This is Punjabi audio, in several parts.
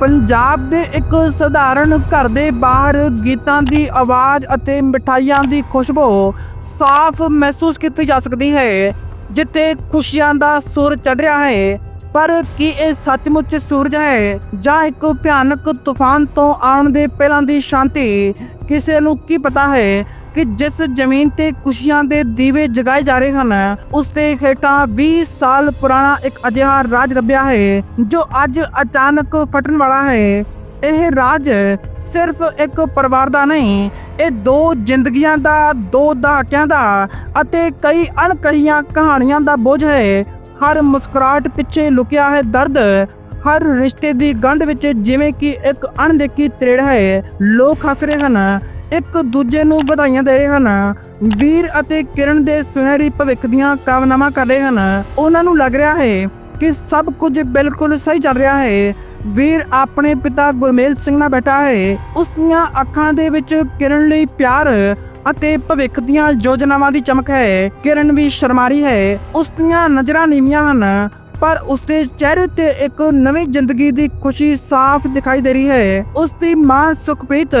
ਪੰਜਾਬ ਦੇ ਇੱਕ ਸਧਾਰਨ ਘਰ ਦੇ ਬਾਹਰ ਗੀਤਾਂ ਦੀ ਆਵਾਜ਼ ਅਤੇ ਮਠਾਈਆਂ ਦੀ ਖੁਸ਼ਬੂ ਸਾਫ਼ ਮਹਿਸੂਸ ਕੀਤੀ ਜਾ ਸਕਦੀ ਹੈ, ਜਿੱਥੇ ਖੁਸ਼ੀਆਂ ਦਾ ਸੁਰ ਚੜ ਰਿਹਾ ਹੈ। ਪਰ ਕੀ ਇਹ ਸੱਚਮੁੱਚ ਸੂਰਜ ਹੈ ਜਾਂ ਇੱਕ ਭਿਆਨਕ ਤੂਫਾਨ ਤੋਂ ਆਉਣ ਦੇ ਪਹਿਲਾਂ ਦੀ ਸ਼ਾਂਤੀ, ਕਿਸੇ ਨੂੰ ਕੀ ਪਤਾ ਹੈ। ਕਿ ਜਿਸ ਜ਼ਮੀਨ ਤੇ ਖੁਸ਼ੀਆਂ ਦੇ ਦੀਵੇ ਜਗਾਏ ਜਾ ਰਹੇ ਹਨ, ਉਸ ਤੇ ਹੇਠਾਂ 20 ਸਾਲ ਪੁਰਾਣਾ ਇੱਕ ਅਜਿਹਾ ਰਾਜ ਲੱਭਿਆ ਹੈ, ਜੋ ਅੱਜ ਅਚਾਨਕ ਫਟਣ ਵਾਲਾ ਹੈ। ਇਹ ਰਾਜ ਸਿਰਫ ਇੱਕ ਪਰਿਵਾਰ ਦਾ ਨਹੀਂ, ਇਹ ਦੋ ਜ਼ਿੰਦਗੀਆਂ ਦਾ, ਦੋ ਦਹਾਕਿਆਂ ਦਾ ਅਤੇ ਕਈ ਅਣਕਹੀਆਂ ਕਹਾਣੀਆਂ ਦਾ ਬੋਝ ਹੈ। ਹਰ ਮੁਸਕਰਾਹਟ ਪਿੱਛੇ ਲੁਕਿਆ ਹੈ ਦਰਦ, ਹਰ ਰਿਸ਼ਤੇ ਦੀ ਗੰਢ ਵਿੱਚ ਜਿਵੇਂ ਕਿ ਇੱਕ ਅਣਦੇਖੀ ਤਰੇੜ ਹੈ। ਲੋਕ ਹੱਸ ਰਹੇ ਹਨ ਇੱਕ ਦੂਜੇ ਨੂੰ ਵਧਾਈਆਂ ਦੇ ਰਹੇ ਹਨ। ਵੀਰ ਅਤੇ ਕਿਰਨ ਦੇ ਸੁਨਹਿਰੀ ਭਵਿੱਖ ਦੀਆਂ ਕਾਮਨਾਵਾਂ ਕਰ ਰਹੇ ਹਨ। ਉਹਨਾਂ ਨੂੰ ਲੱਗ ਰਿਹਾ ਹੈ ਕਿ ਸਭ ਕੁਝ ਬਿਲਕੁਲ ਸਹੀ ਚੱਲ ਰਿਹਾ ਹੈ। ਵੀਰ ਆਪਣੇ ਪਿਤਾ ਗੁਰਮੇਲ ਸਿੰਘ ਨਾਲ ਬੈਠਾ ਹੈ। ਉਸ ਦੀਆਂ ਅੱਖਾਂ ਦੇ ਵਿੱਚ ਕਿਰਨ ਲਈ ਪਿਆਰ ਅਤੇ ਭਵਿੱਖ ਦੀਆਂ ਯੋਜਨਾਵਾਂ ਦੀ ਚਮਕ ਹੈ। ਕਿਰਨ ਵੀ ਸ਼ਰਮਾਰੀ ਹੈ। ਉਸ ਦੀਆਂ ਨਜ਼ਰਾਂ ਨੀਵੀਆਂ ਹਨ। ਪਰ ਉਸ ਦੇ ਚਿਹਰੇ ਤੇ ਇੱਕ ਨਵੀਂ ਜ਼ਿੰਦਗੀ ਦੀ ਖੁਸ਼ੀ ਸਾਫ਼ ਦਿਖਾਈ ਦੇ ਰਹੀ ਹੈ। ਉਸ ਦੀ ਮਾਂ ਸੁਖਪ੍ਰੀਤ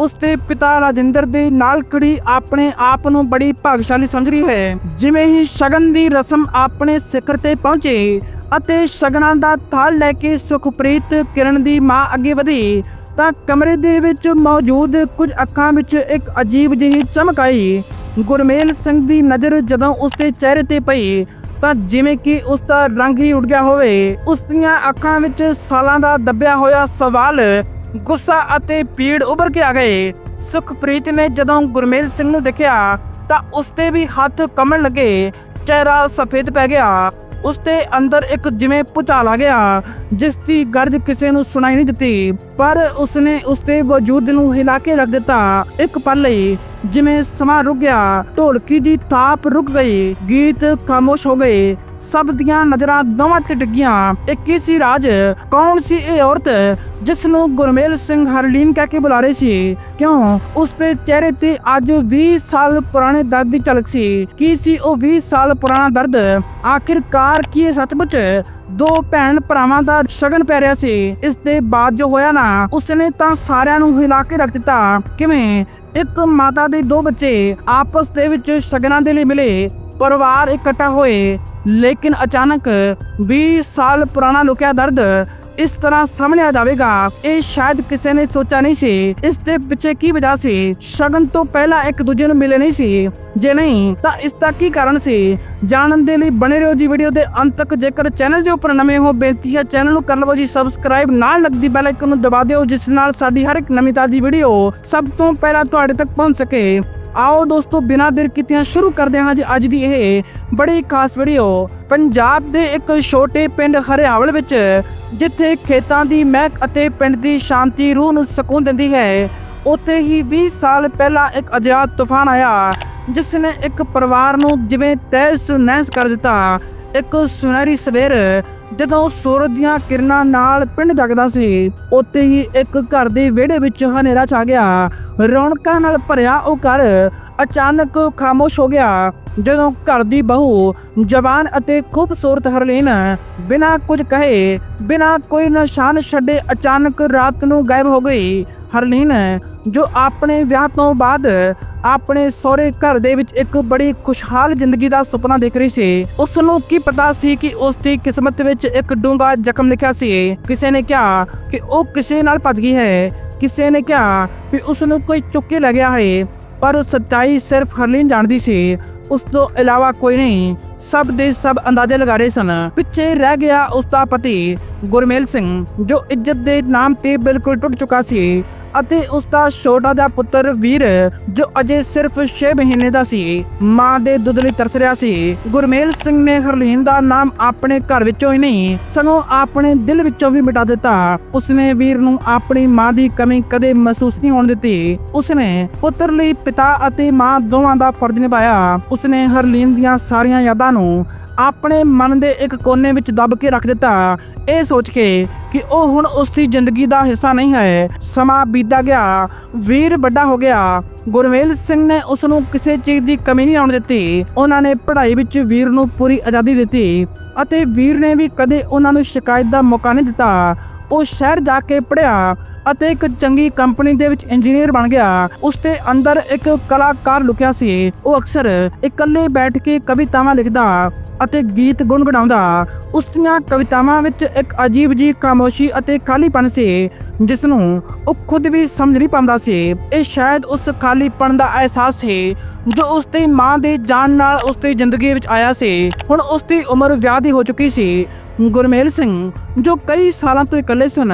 ਉਸ ਦੇ ਪਿਤਾ ਰਾਜਿੰਦਰ ਦੇ ਨਾਲ ਖੜੀ ਆਪਣੇ ਆਪ ਨੂੰ ਬੜੀ ਭਾਗਸ਼ਾਲੀ ਸਮਝ ਰਹੀ ਹੈ। ਜਿਵੇਂ ਹੀ ਸ਼ਗਨ ਦੀ ਰਸਮ ਆਪਣੇ ਸਿਖਰ ਤੇ ਪਹੁੰਚੀ ਅਤੇ ਸ਼ਗਨਾਂ ਦਾ ਥਾਲ ਲੈ ਕੇ ਸੁਖਪ੍ਰੀਤ ਕਿਰਨ ਦੀ ਮਾਂ ਅੱਗੇ ਵਧੀ, ਤਾਂ ਕਮਰੇ ਦੇ ਵਿੱਚ ਮੌਜੂਦ ਕੁਝ ਅੱਖਾਂ ਵਿੱਚ ਇੱਕ ਅਜੀਬ ਜਿਹੀ ਚਮਕ ਆਈ। ਗੁਰਮੇਲ ਸਿੰਘ ਦੀ ਨਜ਼ਰ ਜਦੋਂ ਉਸ ਦੇ ਚਿਹਰੇ ਤੇ ਪਈ ਤਾਂ ਜਿਵੇਂ ਕਿ ਉਸ ਦਾ ਰੰਗ ਹੀ ਉੱਡ ਗਿਆ ਹੋਵੇ, ਉਸ ਦੀਆਂ ਅੱਖਾਂ ਵਿੱਚ ਸਾਲਾਂ ਦਾ ਦੱਬਿਆ ਹੋਇਆ ਸਵਾਲ ਗੁੱਸਾ ਅਤੇ ਪੀੜ ਉੱਭਰ ਕੇ ਆ ਗਏ। ਸੁਖਪ੍ਰੀਤ ਨੇ ਜਦੋਂ ਗੁਰਮੇਲ ਸਿੰਘ ਨੂੰ ਦੇਖਿਆ, ਤਾਂ ਉਸ ਤੇ ਵੀ ਹੱਥ ਕੰਮਣ ਲੱਗੇ। ਚਿਹਰਾ ਸਫੇਦ ਪੈ ਗਿਆ। ਉਸ ਦੇ ਅੰਦਰ ਇੱਕ ਜਿਵੇਂ ਭੁਚਾਲ ਆ ਗਿਆ, ਜਿਸ ਦੀ ਗਰਜ ਕਿਸੇ ਨੂੰ ਸੁਣਾਈ ਨਹੀਂ ਦਿੱਤੀ। ਪਰ ਉਸਨੇ ਉਸ ਦੇ ਵਜੂਦ ਨੂੰ ਹਿਲਾ ਕੇ ਰੱਖ ਦਿੱਤਾ। ਇੱਕ ਪਲ ਲਈ ਜਿਵੇਂ ਸਮਾਂ ਰੁਕ ਗਿਆ, ਢੋਲਕੀ ਦੀ ਥਾਪ ਰੁਕ ਗਈ, ਗੀਤ ਖਾਮੋਸ਼ ਹੋ ਗਏ, ਸਭ ਦੀਆਂ ਨਜ਼ਰਾਂ ਦੋਵਾਂ ਤੇ ਡਿੱਗੀਆਂ। ਇਹ ਕੀ ਸੀ ਰਾਜ, ਕੌਣ ਸੀ ਇਹ ਔਰਤ ਜਿਸ ਨੂੰ ਗੁਰਮੇਲ ਸਿੰਘ ਹਰਲੀਨ ਕਹਿ ਕੇ ਬੁਲਾ ਰਹੇ ਸੀ? ਕਿਉਂ ਉਸ ਦੇ ਚਿਹਰੇ ਤੇ ਅੱਜ 20 ਸਾਲ ਪੁਰਾਣੇ ਦਰਦ ਦੀ ਝਲਕ ਸੀ? ਕੀ ਸੀ ਉਹ 20 ਸਾਲ ਪੁਰਾਣਾ ਦਰਦ? ਆਖਿਰਕਾਰ ਕੀ ਇਹ ਸੱਚਮੁੱਚ ਦੋ ਭੈਣ ਭਰਾਵਾਂ ਦਾ ਸ਼ਗਨ ਪੈ ਰਿਹਾ ਸੀ। ਇਸ ਦੇ ਬਾਅਦ ਜੋ ਹੋਇਆ ਨਾ, ਉਸਨੇ ਤਾਂ ਸਾਰਿਆਂ ਨੂੰ ਹਿਲਾ ਕੇ ਰੱਖ ਦਿੱਤਾ। ਕਿਵੇਂ? ਇੱਕ ਮਾਤਾ ਦੇ ਦੋ ਬੱਚੇ ਆਪਸ ਦੇ ਵਿੱਚ ਸ਼ਗਨਾਂ ਦੇ ਲਈ ਮਿਲੇ, ਪਰਿਵਾਰ ਇਕੱਠਾ ਹੋਏ। ਲੇਕਿਨ ਅਚਾਨਕ 20 ਸਾਲ ਪੁਰਾਣਾ ਲੁਕਿਆ ਦਰਦ ਇਸ ਤਰ੍ਹਾਂ ਸਾਹਮਣੇ ਆ ਜਾਵੇਗਾ। ਇਹ ਸ਼ਾਇਦ ਕਿਸੇ ਨੇ ਸੋਚਿਆ ਨਹੀਂ ਸੀ। ਇਸ ਦੇ ਪਿੱਛੇ ਕੀ ਵਜ੍ਹਾ ਸੀ? ਸ਼ਗਨ ਤੋਂ ਪਹਿਲਾਂ ਇੱਕ ਦੂਜੇ ਨੂੰ ਮਿਲੇ ਨਹੀਂ ਸੀ। ਜੇ ਨਹੀਂ, ਤਾਂ ਇਸ ਦਾ ਕੀ ਕਾਰਨ ਸੀ? ਜਾਣਨ ਦੇ ਲਈ ਬਣੇ ਰਹੋ ਜੀ ਵੀਡੀਓ ਦੇ ਅੰਤ ਤੱਕ। ਜੇਕਰ ਚੈਨਲ ਦੇ ਉੱਪਰ ਨਵੇਂ ਹੋ, ਬੇਨਤੀ ਹੈ ਚੈਨਲ ਨੂੰ ਕਰ ਲਵੋ ਜੀ ਸਬਸਕ੍ਰਾਈਬ ਨਾਲ ਲੱਗਦੀ ਬੈਲ ਆਈਕਨ ਨੂੰ ਦਬਾ ਦਿਓ, ਜਿਸ ਨਾਲ ਸਾਡੀ ਹਰ ਇੱਕ ਨਵੀਂ ਤਾਜ਼ੀ ਵੀਡੀਓ ਸਭ ਤੋਂ ਪਹਿਲਾਂ ਤੁਹਾਡੇ ਤੱਕ ਪਹੁੰਚ ਸਕੇ। ਆਓ ਦੋਸਤੋ, ਬਿਨਾਂ ਦੇਰ ਕੀਤਿਆਂ ਸ਼ੁਰੂ ਕਰਦੇ ਹਾਂ ਜੀ ਅੱਜ ਦੀ ਇਹ ਬੜੀ ਖਾਸ ਵੀਡੀਓ ਪੰਜਾਬ ਦੇ ਇੱਕ ਛੋਟੇ ਪਿੰਡ ਹਰਿਆਵਲ ਵਿੱਚ, ਜਿੱਥੇ ਖੇਤਾਂ ਦੀ ਮਹਿਕ ਅਤੇ ਪਿੰਡ ਦੀ ਸ਼ਾਂਤੀ ਰੂਹ ਨੂੰ ਸਕੂਨ ਦਿੰਦੀ ਹੈ, ਉੱਥੇ ਹੀ 20 ਸਾਲ ਪਹਿਲਾਂ ਇੱਕ ਅਜਿਹਾ ਤੂਫਾਨ ਆਇਆ। ਜਿਸ ਨੇ ਇੱਕ ਪਰਿਵਾਰ ਨੂੰ ਜਿਵੇਂ ਤਹਿਸ ਨਹਿਸ ਕਰ ਦਿੱਤਾ, ਇੱਕ ਸੁਨਹਿਰੀ ਸਵੇਰ ਜਦੋਂ ਸੂਰਜ ਦੀਆਂ ਕਿਰਨਾਂ ਨਾਲ ਪਿੰਡ ਜਗਦਾ ਸੀ, ਉੱਥੇ ਹੀ ਇੱਕ ਘਰ ਦੇ ਵਿਹੜੇ ਵਿੱਚ ਹਨੇਰਾ ਛਾ ਗਿਆ। ਰੌਣਕਾਂ ਨਾਲ ਭਰਿਆ ਉਹ ਘਰ ਅਚਾਨਕ ਖਾਮੋਸ਼ ਹੋ ਗਿਆ। ਜਦੋਂ ਘਰ ਦੀ ਬਹੂ ਜਵਾਨ ਅਤੇ ਖੂਬਸੂਰਤ ਹਰਲੀਨ ਬਿਨਾਂ ਕੁਝ ਕਹੇ, ਬਿਨਾਂ ਕੋਈ ਨਿਸ਼ਾਨ ਛੱਡੇ ਅਚਾਨਕ ਰਾਤ ਨੂੰ ਗਾਇਬ ਹੋ ਗਈ। ਹਰਲੀਨ ਜੋ ਆਪਣੇ ਵਿਆਹ ਤੋਂ ਬਾਅਦ ਆਪਣੇ ਸਹੁਰੇ ਘਰ ਦੇ ਵਿੱਚ ਇੱਕ ਬੜੀ ਖੁਸ਼ਹਾਲ ਜ਼ਿੰਦਗੀ ਦਾ ਸੁਪਨਾ ਦੇਖ ਰਹੀ ਸੀ। ਉਸ ਨੂੰ ਕੀ ਪਤਾ ਸੀ ਕਿ ਉਸ ਦੀ ਕਿਸਮਤ ਵਿੱਚ ਇੱਕ ਡੂੰਘਾ ਜ਼ਖਮ ਲਿਖਿਆ ਸੀ। ਕਿਸੇ ਨੇ ਕਿਹਾ ਕਿ ਉਹ ਕਿਸੇ ਨਾਲ ਭੱਜ ਗਈ ਹੈ। ਕਿਸੇ ਨੇ ਕਿਹਾ ਕਿ ਉਸ ਨੂੰ ਕੋਈ ਚੁੱਕ ਕੇ ਲੈ ਹੈ, ਪਰ ਸੱਚਾਈ ਸਿਰਫ ਹਰਲੀਨ ਜਾਣਦੀ ਸੀ। ਉਸ ਤੋਂ ਇਲਾਵਾ ਕੋਈ ਨਹੀਂ, ਸਭ ਦੇ ਸਭ ਅੰਦਾਜ਼ੇ ਲਗਾ ਰਹੇ ਸਨ। ਪਿੱਛੇ ਰਹਿ ਗਿਆ ਉਸ ਦਾ ਪਤੀ ਗੁਰਮੇਲ ਸਿੰਘ, ਜੋ ਇੱਜ਼ਤ ਦੇ ਨਾਮ ਤੇ ਬਿਲਕੁਲ ਟੁੱਟ ਚੁੱਕਾ ਸੀ। ਅਤੇ ਉਸ ਦਾ ਛੋਟਾ ਜਿਹਾ ਪੁੱਤਰ ਵੀਰ, ਜੋ ਅਜੇ ਸਿਰਫ 6 ਮਹੀਨੇ ਦਾ ਸੀ, ਮਾਂ ਦੇ ਦੁੱਧ ਲਈ ਤਰਸ ਰਿਹਾ ਸੀ। ਗੁਰਮੇਲ ਸਿੰਘ ਨੇ ਹਰਲੀਨ ਦਾ ਨਾਮ ਆਪਣੇ ਘਰ ਵਿੱਚੋਂ ਹੀ ਨਹੀਂ, ਸਗੋਂ ਆਪਣੇ ਦਿਲ ਵਿੱਚੋਂ ਵੀ ਮਿਟਾ ਦਿੱਤਾ। ਉਸਨੇ ਵੀਰ ਨੂੰ ਆਪਣੀ ਮਾਂ ਦੀ ਕਮੀ ਕਦੇ ਮਹਿਸੂਸ ਨਹੀਂ ਹੋਣ ਦਿੱਤੀ। ਉਸਨੇ ਪੁੱਤਰ ਲਈ ਪਿਤਾ ਅਤੇ ਮਾਂ ਦੋਵਾਂ ਦਾ ਫਰਜ਼ ਨਿਭਾਇਆ। ਉਸਨੇ ਹਰਲੀਨ ਦੀਆਂ ਸਾਰੀਆਂ ਯਾਦਾਂ ਨੂੰ ਆਪਣੇ ਮਨ ਦੇ ਇੱਕ ਕੋਨੇ ਵਿੱਚ ਦੱਬ ਕੇ ਰੱਖ ਦਿੱਤਾ। ਇਹ ਸੋਚ ਕੇ ਕਿ ਉਹ ਹੁਣ ਉਸ ਦੀ ਜ਼ਿੰਦਗੀ ਦਾ ਹਿੱਸਾ ਨਹੀਂ ਹੈ। ਸਮਾਂ ਬੀਤਦਾ ਗਿਆ। ਵੀਰ ਵੱਡਾ ਹੋ ਗਿਆ। ਗੁਰਮੇਲ ਸਿੰਘ ਨੇ ਉਸ ਨੂੰ ਕਿਸੇ ਚੀਜ਼ ਦੀ ਕਮੀ ਨਹੀਂ ਆਉਣ ਦਿੱਤੀ। ਉਹਨਾਂ ਨੇ ਪੜ੍ਹਾਈ ਵਿੱਚ ਵੀਰ ਨੂੰ ਪੂਰੀ ਆਜ਼ਾਦੀ ਦਿੱਤੀ ਅਤੇ ਵੀਰ ਨੇ ਵੀ ਕਦੇ ਉਹਨਾਂ ਨੂੰ ਸ਼ਿਕਾਇਤ ਦਾ ਮੌਕਾ ਨਹੀਂ ਦਿੱਤਾ। ਉਹ ਸ਼ਹਿਰ ਜਾ ਕੇ ਪੜ੍ਹਿਆ ਅਤੇ ਇੱਕ ਚੰਗੀ ਕੰਪਨੀ ਦੇ ਵਿੱਚ ਇੰਜੀਨੀਅਰ ਬਣ ਗਿਆ। ਉਸ ਦੇ ਅੰਦਰ ਇੱਕ ਕਲਾਕਾਰ ਲੁਕਿਆ ਸੀ। ਉਹ ਅਕਸਰ ਇਕੱਲੇ ਬੈਠ ਕੇ ਕਵਿਤਾਵਾਂ ਲਿਖਦਾ। ਅਤੇ ਗੀਤ ਗੁੰਗਣਾਉਂਦਾ ਉਸ ਦੀਆਂ ਕਵਿਤਾਵਾਂ ਵਿੱਚ ਇੱਕ ਅਜੀਬ ਜੀ ਖਾਮੋਸ਼ੀ ਅਤੇ ਖਾਲੀਪਨ ਸੀ ਜਿਸ ਨੂੰ ਉਹ ਖੁਦ ਵੀ ਸਮਝ ਨਹੀਂ ਪਾਉਂਦਾ ਸੀ। ਇਹ ਸ਼ਾਇਦ ਉਸ ਖਾਲੀਪਨ ਦਾ ਅਹਿਸਾਸ ਸੀ, ਜੋ ਉਸ ਦੀ ਮਾਂ ਦੇ ਜਾਨ ਨਾਲ ਉਸ ਦੀ ਜ਼ਿੰਦਗੀ ਵਿੱਚ ਆਇਆ ਸੀ। ਹੁਣ ਉਸ ਦੀ ਉਮਰ ਵਿਆਹ ਦੀ ਹੋ ਚੁੱਕੀ ਸੀ। ਗੁਰਮੇਲ ਸਿੰਘ, ਜੋ ਕਈ ਸਾਲਾਂ ਤੋਂ ਇਕੱਲੇ ਸਨ,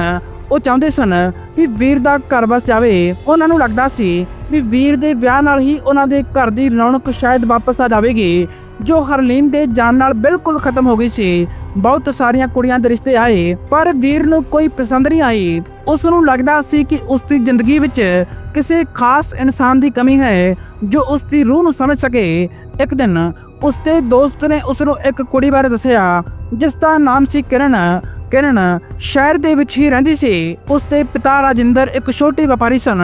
ਉਹ ਚਾਹੁੰਦੇ ਸਨ ਵੀ ਵੀਰ ਦਾ ਘਰ ਬਸ ਜਾਵੇ। ਉਹਨਾਂ ਨੂੰ ਲੱਗਦਾ ਸੀ ਵੀ ਵੀਰ ਦੇ ਵਿਆਹ ਨਾਲ ਹੀ ਉਹਨਾਂ ਦੇ ਘਰ ਦੀ ਰੌਣਕ ਸ਼ਾਇਦ ਵਾਪਸ ਆ ਜਾਵੇਗੀ। ਜੋ ਹਰਲੀਨ ਦੇ ਜਾਣ ਨਾਲ ਬਿਲਕੁਲ ਖਤਮ ਹੋ ਗਈ ਸੀ। ਬਹੁਤ ਸਾਰੀਆਂ ਕੁੜੀਆਂ ਦੇ ਰਿਸ਼ਤੇ ਆਏ, ਪਰ ਵੀਰ ਨੂੰ ਕੋਈ ਪਸੰਦ ਨਹੀਂ ਆਈ। ਉਸ ਨੂੰ ਲੱਗਦਾ ਸੀ ਕਿ ਉਸ ਦੀ ਜ਼ਿੰਦਗੀ ਵਿੱਚ ਕਿਸੇ ਖਾਸ ਇਨਸਾਨ ਦੀ ਕਮੀ ਹੈ, ਜੋ ਉਸ ਦੀ ਰੂਹ ਨੂੰ ਸਮਝ ਸਕੇ। ਇੱਕ ਦਿਨ ਉਸ ਦੇ ਦੋਸਤ ਨੇ ਉਸ ਨੂੰ ਇੱਕ ਕੁੜੀ ਬਾਰੇ ਦੱਸਿਆ ਜਿਸ ਦਾ ਨਾਮ ਸੀ ਕਿਰਨ। ਕਿਰਨ ਸ਼ਹਿਰ ਦੇ ਵਿੱਚ ਹੀ ਰਹਿੰਦੀ ਸੀ। ਉਸ ਦੇ ਪਿਤਾ ਰਾਜਿੰਦਰ ਇੱਕ ਛੋਟੇ ਵਪਾਰੀ ਸਨ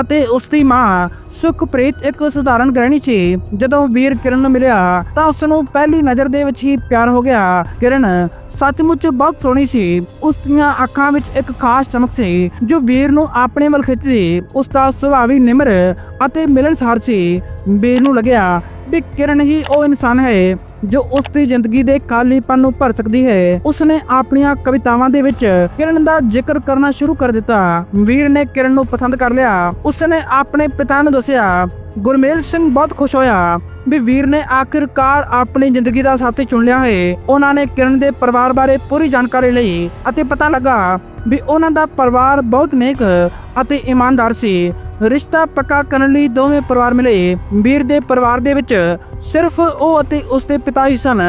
ਅਤੇ ਉਸ ਦੀ ਮਾਂ ਸੁਖਪ੍ਰੀਤ ਇੱਕ ਸਧਾਰਨ ਗ੍ਰਹਿਣੀ ਸੀ। ਜਦੋਂ ਵੀਰ ਕਿਰਨ ਨੂੰ ਮਿਲਿਆ ਤਾਂ ਉਸ ਨੂੰ ਪਹਿਲੀ ਨਜ਼ਰ ਦੇ ਵਿੱਚ ਹੀ ਪਿਆਰ ਹੋ ਗਿਆ। ਕਿਰਨ ਸੱਚਮੁੱਚ ਬਹੁਤ ਸੋਹਣੀ ਸੀ। ਉਸ ਦੀਆਂ ਅੱਖਾਂ ਵਿੱਚ ਇੱਕ ਖਾਸ ਚਮਕ ਸੀ, ਜੋ ਵੀਰ ਨੂੰ ਆਪਣੇ ਵੱਲ ਖਿੱਚਦੀ। ਉਸ ਦਾ ਸੁਭਾਅ ਵੀ ਨਿਮਰ ਅਤੇ ਮਿਲਣਸਾਰ ਸੀ। ਵੀਰ ਨੂੰ ਲੱਗਿਆ ਵੀ ਕਿਰਨ ਹੀ ਉਹ ਇਨਸਾਨ ਹੈ ਜੋ ਉਸ ਦੀ ਜ਼ਿੰਦਗੀ ਦੇ ਖਾਲੀਪਨ ਨੂੰ ਭਰ ਸਕਦੀ ਹੈ। ਉਸਨੇ ਆਪਣੀਆਂ ਕਵਿਤਾਵਾਂ ਦੇ ਵਿੱਚ ਕਿਰਨ ਦਾ ਜ਼ਿਕਰ ਕਰਨਾ ਸ਼ੁਰੂ ਕਰ ਦਿੱਤਾ। ਵੀਰ ਨੇ ਕਿਰਨ ਨੂੰ ਪਸੰਦ ਕਰ ਲਿਆ। ਉਸਨੇ ਆਪਣੇ ਪਿਤਾ ਨੂੰ ਦੱਸਿਆ ਗੁਰਮੇਲ ਸਿੰਘ ਬਹੁਤ ਖੁਸ਼ ਹੋਇਆ ਵੀ ਵੀਰ ਨੇ ਆਖਿਰਕਾਰ ਆਪਣੀ ਜ਼ਿੰਦਗੀ ਦਾ ਸਾਥੀ ਚੁਣ ਲਿਆ ਹੈ। ਉਹਨਾਂ ਨੇ ਕਿਰਨ ਦੇ ਪਰਿਵਾਰ ਬਾਰੇ ਪੂਰੀ ਜਾਣਕਾਰੀ ਲਈ ਅਤੇ ਪਤਾ ਲੱਗਾ ਵੀ ਉਹਨਾਂ ਦਾ ਪਰਿਵਾਰ ਬਹੁਤ ਨੇਕ ਅਤੇ ਇਮਾਨਦਾਰ ਸੀ। ਰਿਸ਼ਤਾ ਪੱਕਾ ਕਰਨ ਲਈ ਦੋਵੇਂ ਪਰਿਵਾਰ ਮਿਲੇ। ਵੀਰ ਦੇ ਪਰਿਵਾਰ ਦੇ ਵਿੱਚ ਸਿਰਫ ਉਹ ਅਤੇ ਉਸਦੇ ਪਿਤਾ ਹੀ ਸਨ।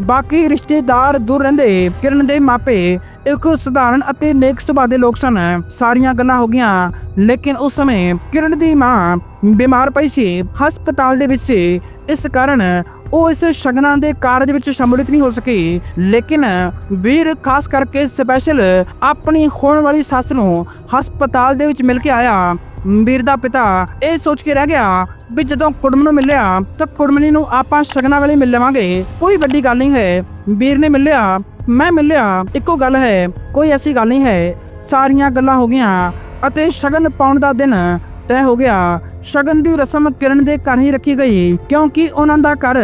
ਬਾਕੀ ਰਿਸ਼ਤੇਦਾਰ ਦੂਰ ਰਹਿੰਦੇ ਕਿਰਨ ਦੇ ਮਾਪੇ ਇੱਕ ਸਧਾਰਨ ਅਤੇ ਨੇਕ ਸੁਭਾਅ ਦੇ ਲੋਕ ਸਨ। ਸਾਰੀਆਂ ਗੱਲਾਂ ਹੋ ਗਈਆਂ, ਲੇਕਿਨ ਉਸ ਸਮੇਂ ਕਿਰਨ ਦੀ ਮਾਂ ਬਿਮਾਰ ਪਈ ਸੀ। ਹਸਪਤਾਲ ਦੇ ਵਿੱਚ ਸੀ। ਇਸ ਕਾਰਨ ਉਹ ਇਸ ਸ਼ਗਨਾਂ ਦੇ ਕਾਰਜ ਵਿੱਚ ਸ਼ਮੂਲੀਅਤ ਨਹੀਂ ਹੋ ਸਕੀ। ਲੇਕਿਨ ਵੀਰ, ਖਾਸ ਕਰਕੇ ਸਪੈਸ਼ਲ ਆਪਣੀ ਹੋਣ ਵਾਲੀ ਸੱਸ ਨੂੰ ਹਸਪਤਾਲ ਦੇ ਵਿੱਚ ਮਿਲ ਕੇ ਆਇਆ। ਵੀਰ ਦਾ ਪਿਤਾ ਇਹ ਸੋਚ ਕੇ ਰਹਿ ਗਿਆ ਵੀ ਜਦੋਂ ਕੁੜਮ ਨੂੰ ਮਿਲਿਆ ਤਾਂ ਕੁੜਮਣੀ ਨੂੰ ਆਪਾਂ ਸ਼ਗਨਾਂ ਵੇਲੇ ਮਿਲ ਲਵਾਂਗੇ। ਕੋਈ ਵੱਡੀ ਗੱਲ ਨਹੀਂ ਹੈ। ਵੀਰ ਨੇ ਮਿਲਿਆ, ਮੈਂ ਮਿਲਿਆ, ਇੱਕੋ ਗੱਲ ਹੈ, ਕੋਈ ਐਸੀ ਗੱਲ ਨਹੀਂ ਹੈ। ਸਾਰੀਆਂ ਗੱਲਾਂ ਹੋ ਗਈਆਂ ਅਤੇ ਸ਼ਗਨ ਪਾਉਣ ਦਾ ਦਿਨ ਤੈਅ ਹੋ ਗਿਆ। ਸ਼ਗਨ ਦੀ ਰਸਮ ਕਿਰਨ ਦੇ ਘਰ ਹੀ ਰੱਖੀ ਗਈ, ਕਿਉਂਕਿ ਉਹਨਾਂ ਦਾ ਘਰ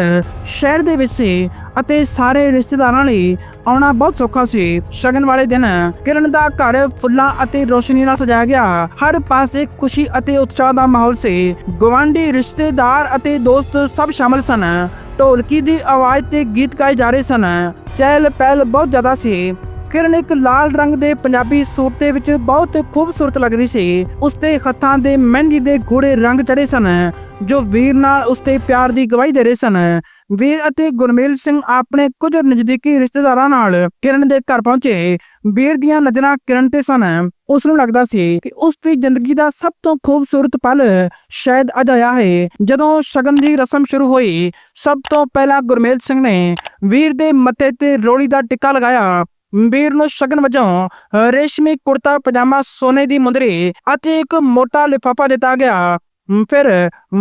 ਸ਼ਹਿਰ ਦੇ ਵਿੱਚ ਸੀ ਅਤੇ ਸਾਰੇ ਰਿਸ਼ਤੇਦਾਰਾਂ ਲਈ ਆਉਣਾ ਬਹੁਤ ਸੌਖਾ ਸੀ। ਸ਼ਗਨ ਵਾਲੇ ਦਿਨ ਕਿਰਨ ਦਾ ਘਰ ਫੁੱਲਾਂ ਅਤੇ ਰੋਸ਼ਨੀ ਨਾਲ ਸਜਾਇਆ ਗਿਆ। ਹਰ ਪਾਸੇ ਖੁਸ਼ੀ ਅਤੇ ਉਤਸ਼ਾਹ ਦਾ ਮਾਹੌਲ ਸੀ। ਗਵਾਂਢੀ ਰਿਸ਼ਤੇਦਾਰ ਅਤੇ ਦੋਸਤ ਸਭ ਸ਼ਾਮਲ ਸਨ। ਢੋਲਕੀ ਦੀ ਆਵਾਜ਼ ਤੇ ਗੀਤ ਗਾਏ ਜਾ ਰਹੇ ਸਨ। ਚਹਿਲ ਪਹਿਲ ਬਹੁਤ ਜ਼ਿਆਦਾ ਸੀ। ਕਿਰਨ ਇੱਕ ਲਾਲ ਰੰਗ ਦੇ ਪੰਜਾਬੀ ਸੂਟ ਦੇ ਵਿੱਚ ਬਹੁਤ ਖੂਬਸੂਰਤ ਲੱਗ ਰਹੀ ਸੀ। ਉਸ ਦੇ ਹੱਥਾਂ ਦੇ ਮਹਿੰਦੀ ਦੇ ਗੂੜੇ ਰੰਗ ਚੜੇ ਸਨ, ਜੋ ਵੀਰ ਨਾਲ ਉਸ ਦੇ ਪਿਆਰ ਦੀ ਗਵਾਹੀ ਦੇ ਰਹੇ ਸਨ। ਵੀਰ ਅਤੇ ਗੁਰਮੇਲ ਸਿੰਘ ਆਪਣੇ ਕੁਝ ਨਜ਼ਦੀਕੀ ਰਿਸ਼ਤੇਦਾਰਾਂ ਨਾਲ ਕਿਰਨ ਦੇ ਘਰ ਪਹੁੰਚੇ। ਵੀਰ ਦੀਆਂ ਨਜ਼ਰਾਂ ਕਿਰਨ ਤੇ ਸਨ। ਉਸ ਨੂੰ ਲੱਗਦਾ ਸੀ ਕਿ ਉਸ ਦੀ ਜ਼ਿੰਦਗੀ ਦਾ ਸਭ ਤੋਂ ਖੂਬਸੂਰਤ ਪਲ ਸ਼ਾਇਦ ਅੱਜ ਆਇਆ ਹੈ। ਜਦੋਂ ਸ਼ਗਨ ਦੀ ਰਸਮ ਸ਼ੁਰੂ ਹੋਈ, ਸਭ ਤੋਂ ਪਹਿਲਾਂ ਗੁਰਮੇਲ ਸਿੰਘ ਨੇ ਵੀਰ ਦੇ ਮੱਥੇ ਤੇ ਰੋੜੀ ਦਾ ਟਿੱਕਾ ਲਗਾਇਆ। ਵੀਰ ਨੂੰ ਸ਼ਗਨ ਵਜੋਂ ਰੇਸ਼ਮੀ ਕੁੜਤਾ, ਪਜਾਮਾ, ਸੋਨੇ ਦੀ ਮੁੰਦਰੀ ਅਤੇ ਇੱਕ ਮੋਟਾ ਲਿਫਾਫਾ ਦਿੱਤਾ ਗਿਆ। ਫਿਰ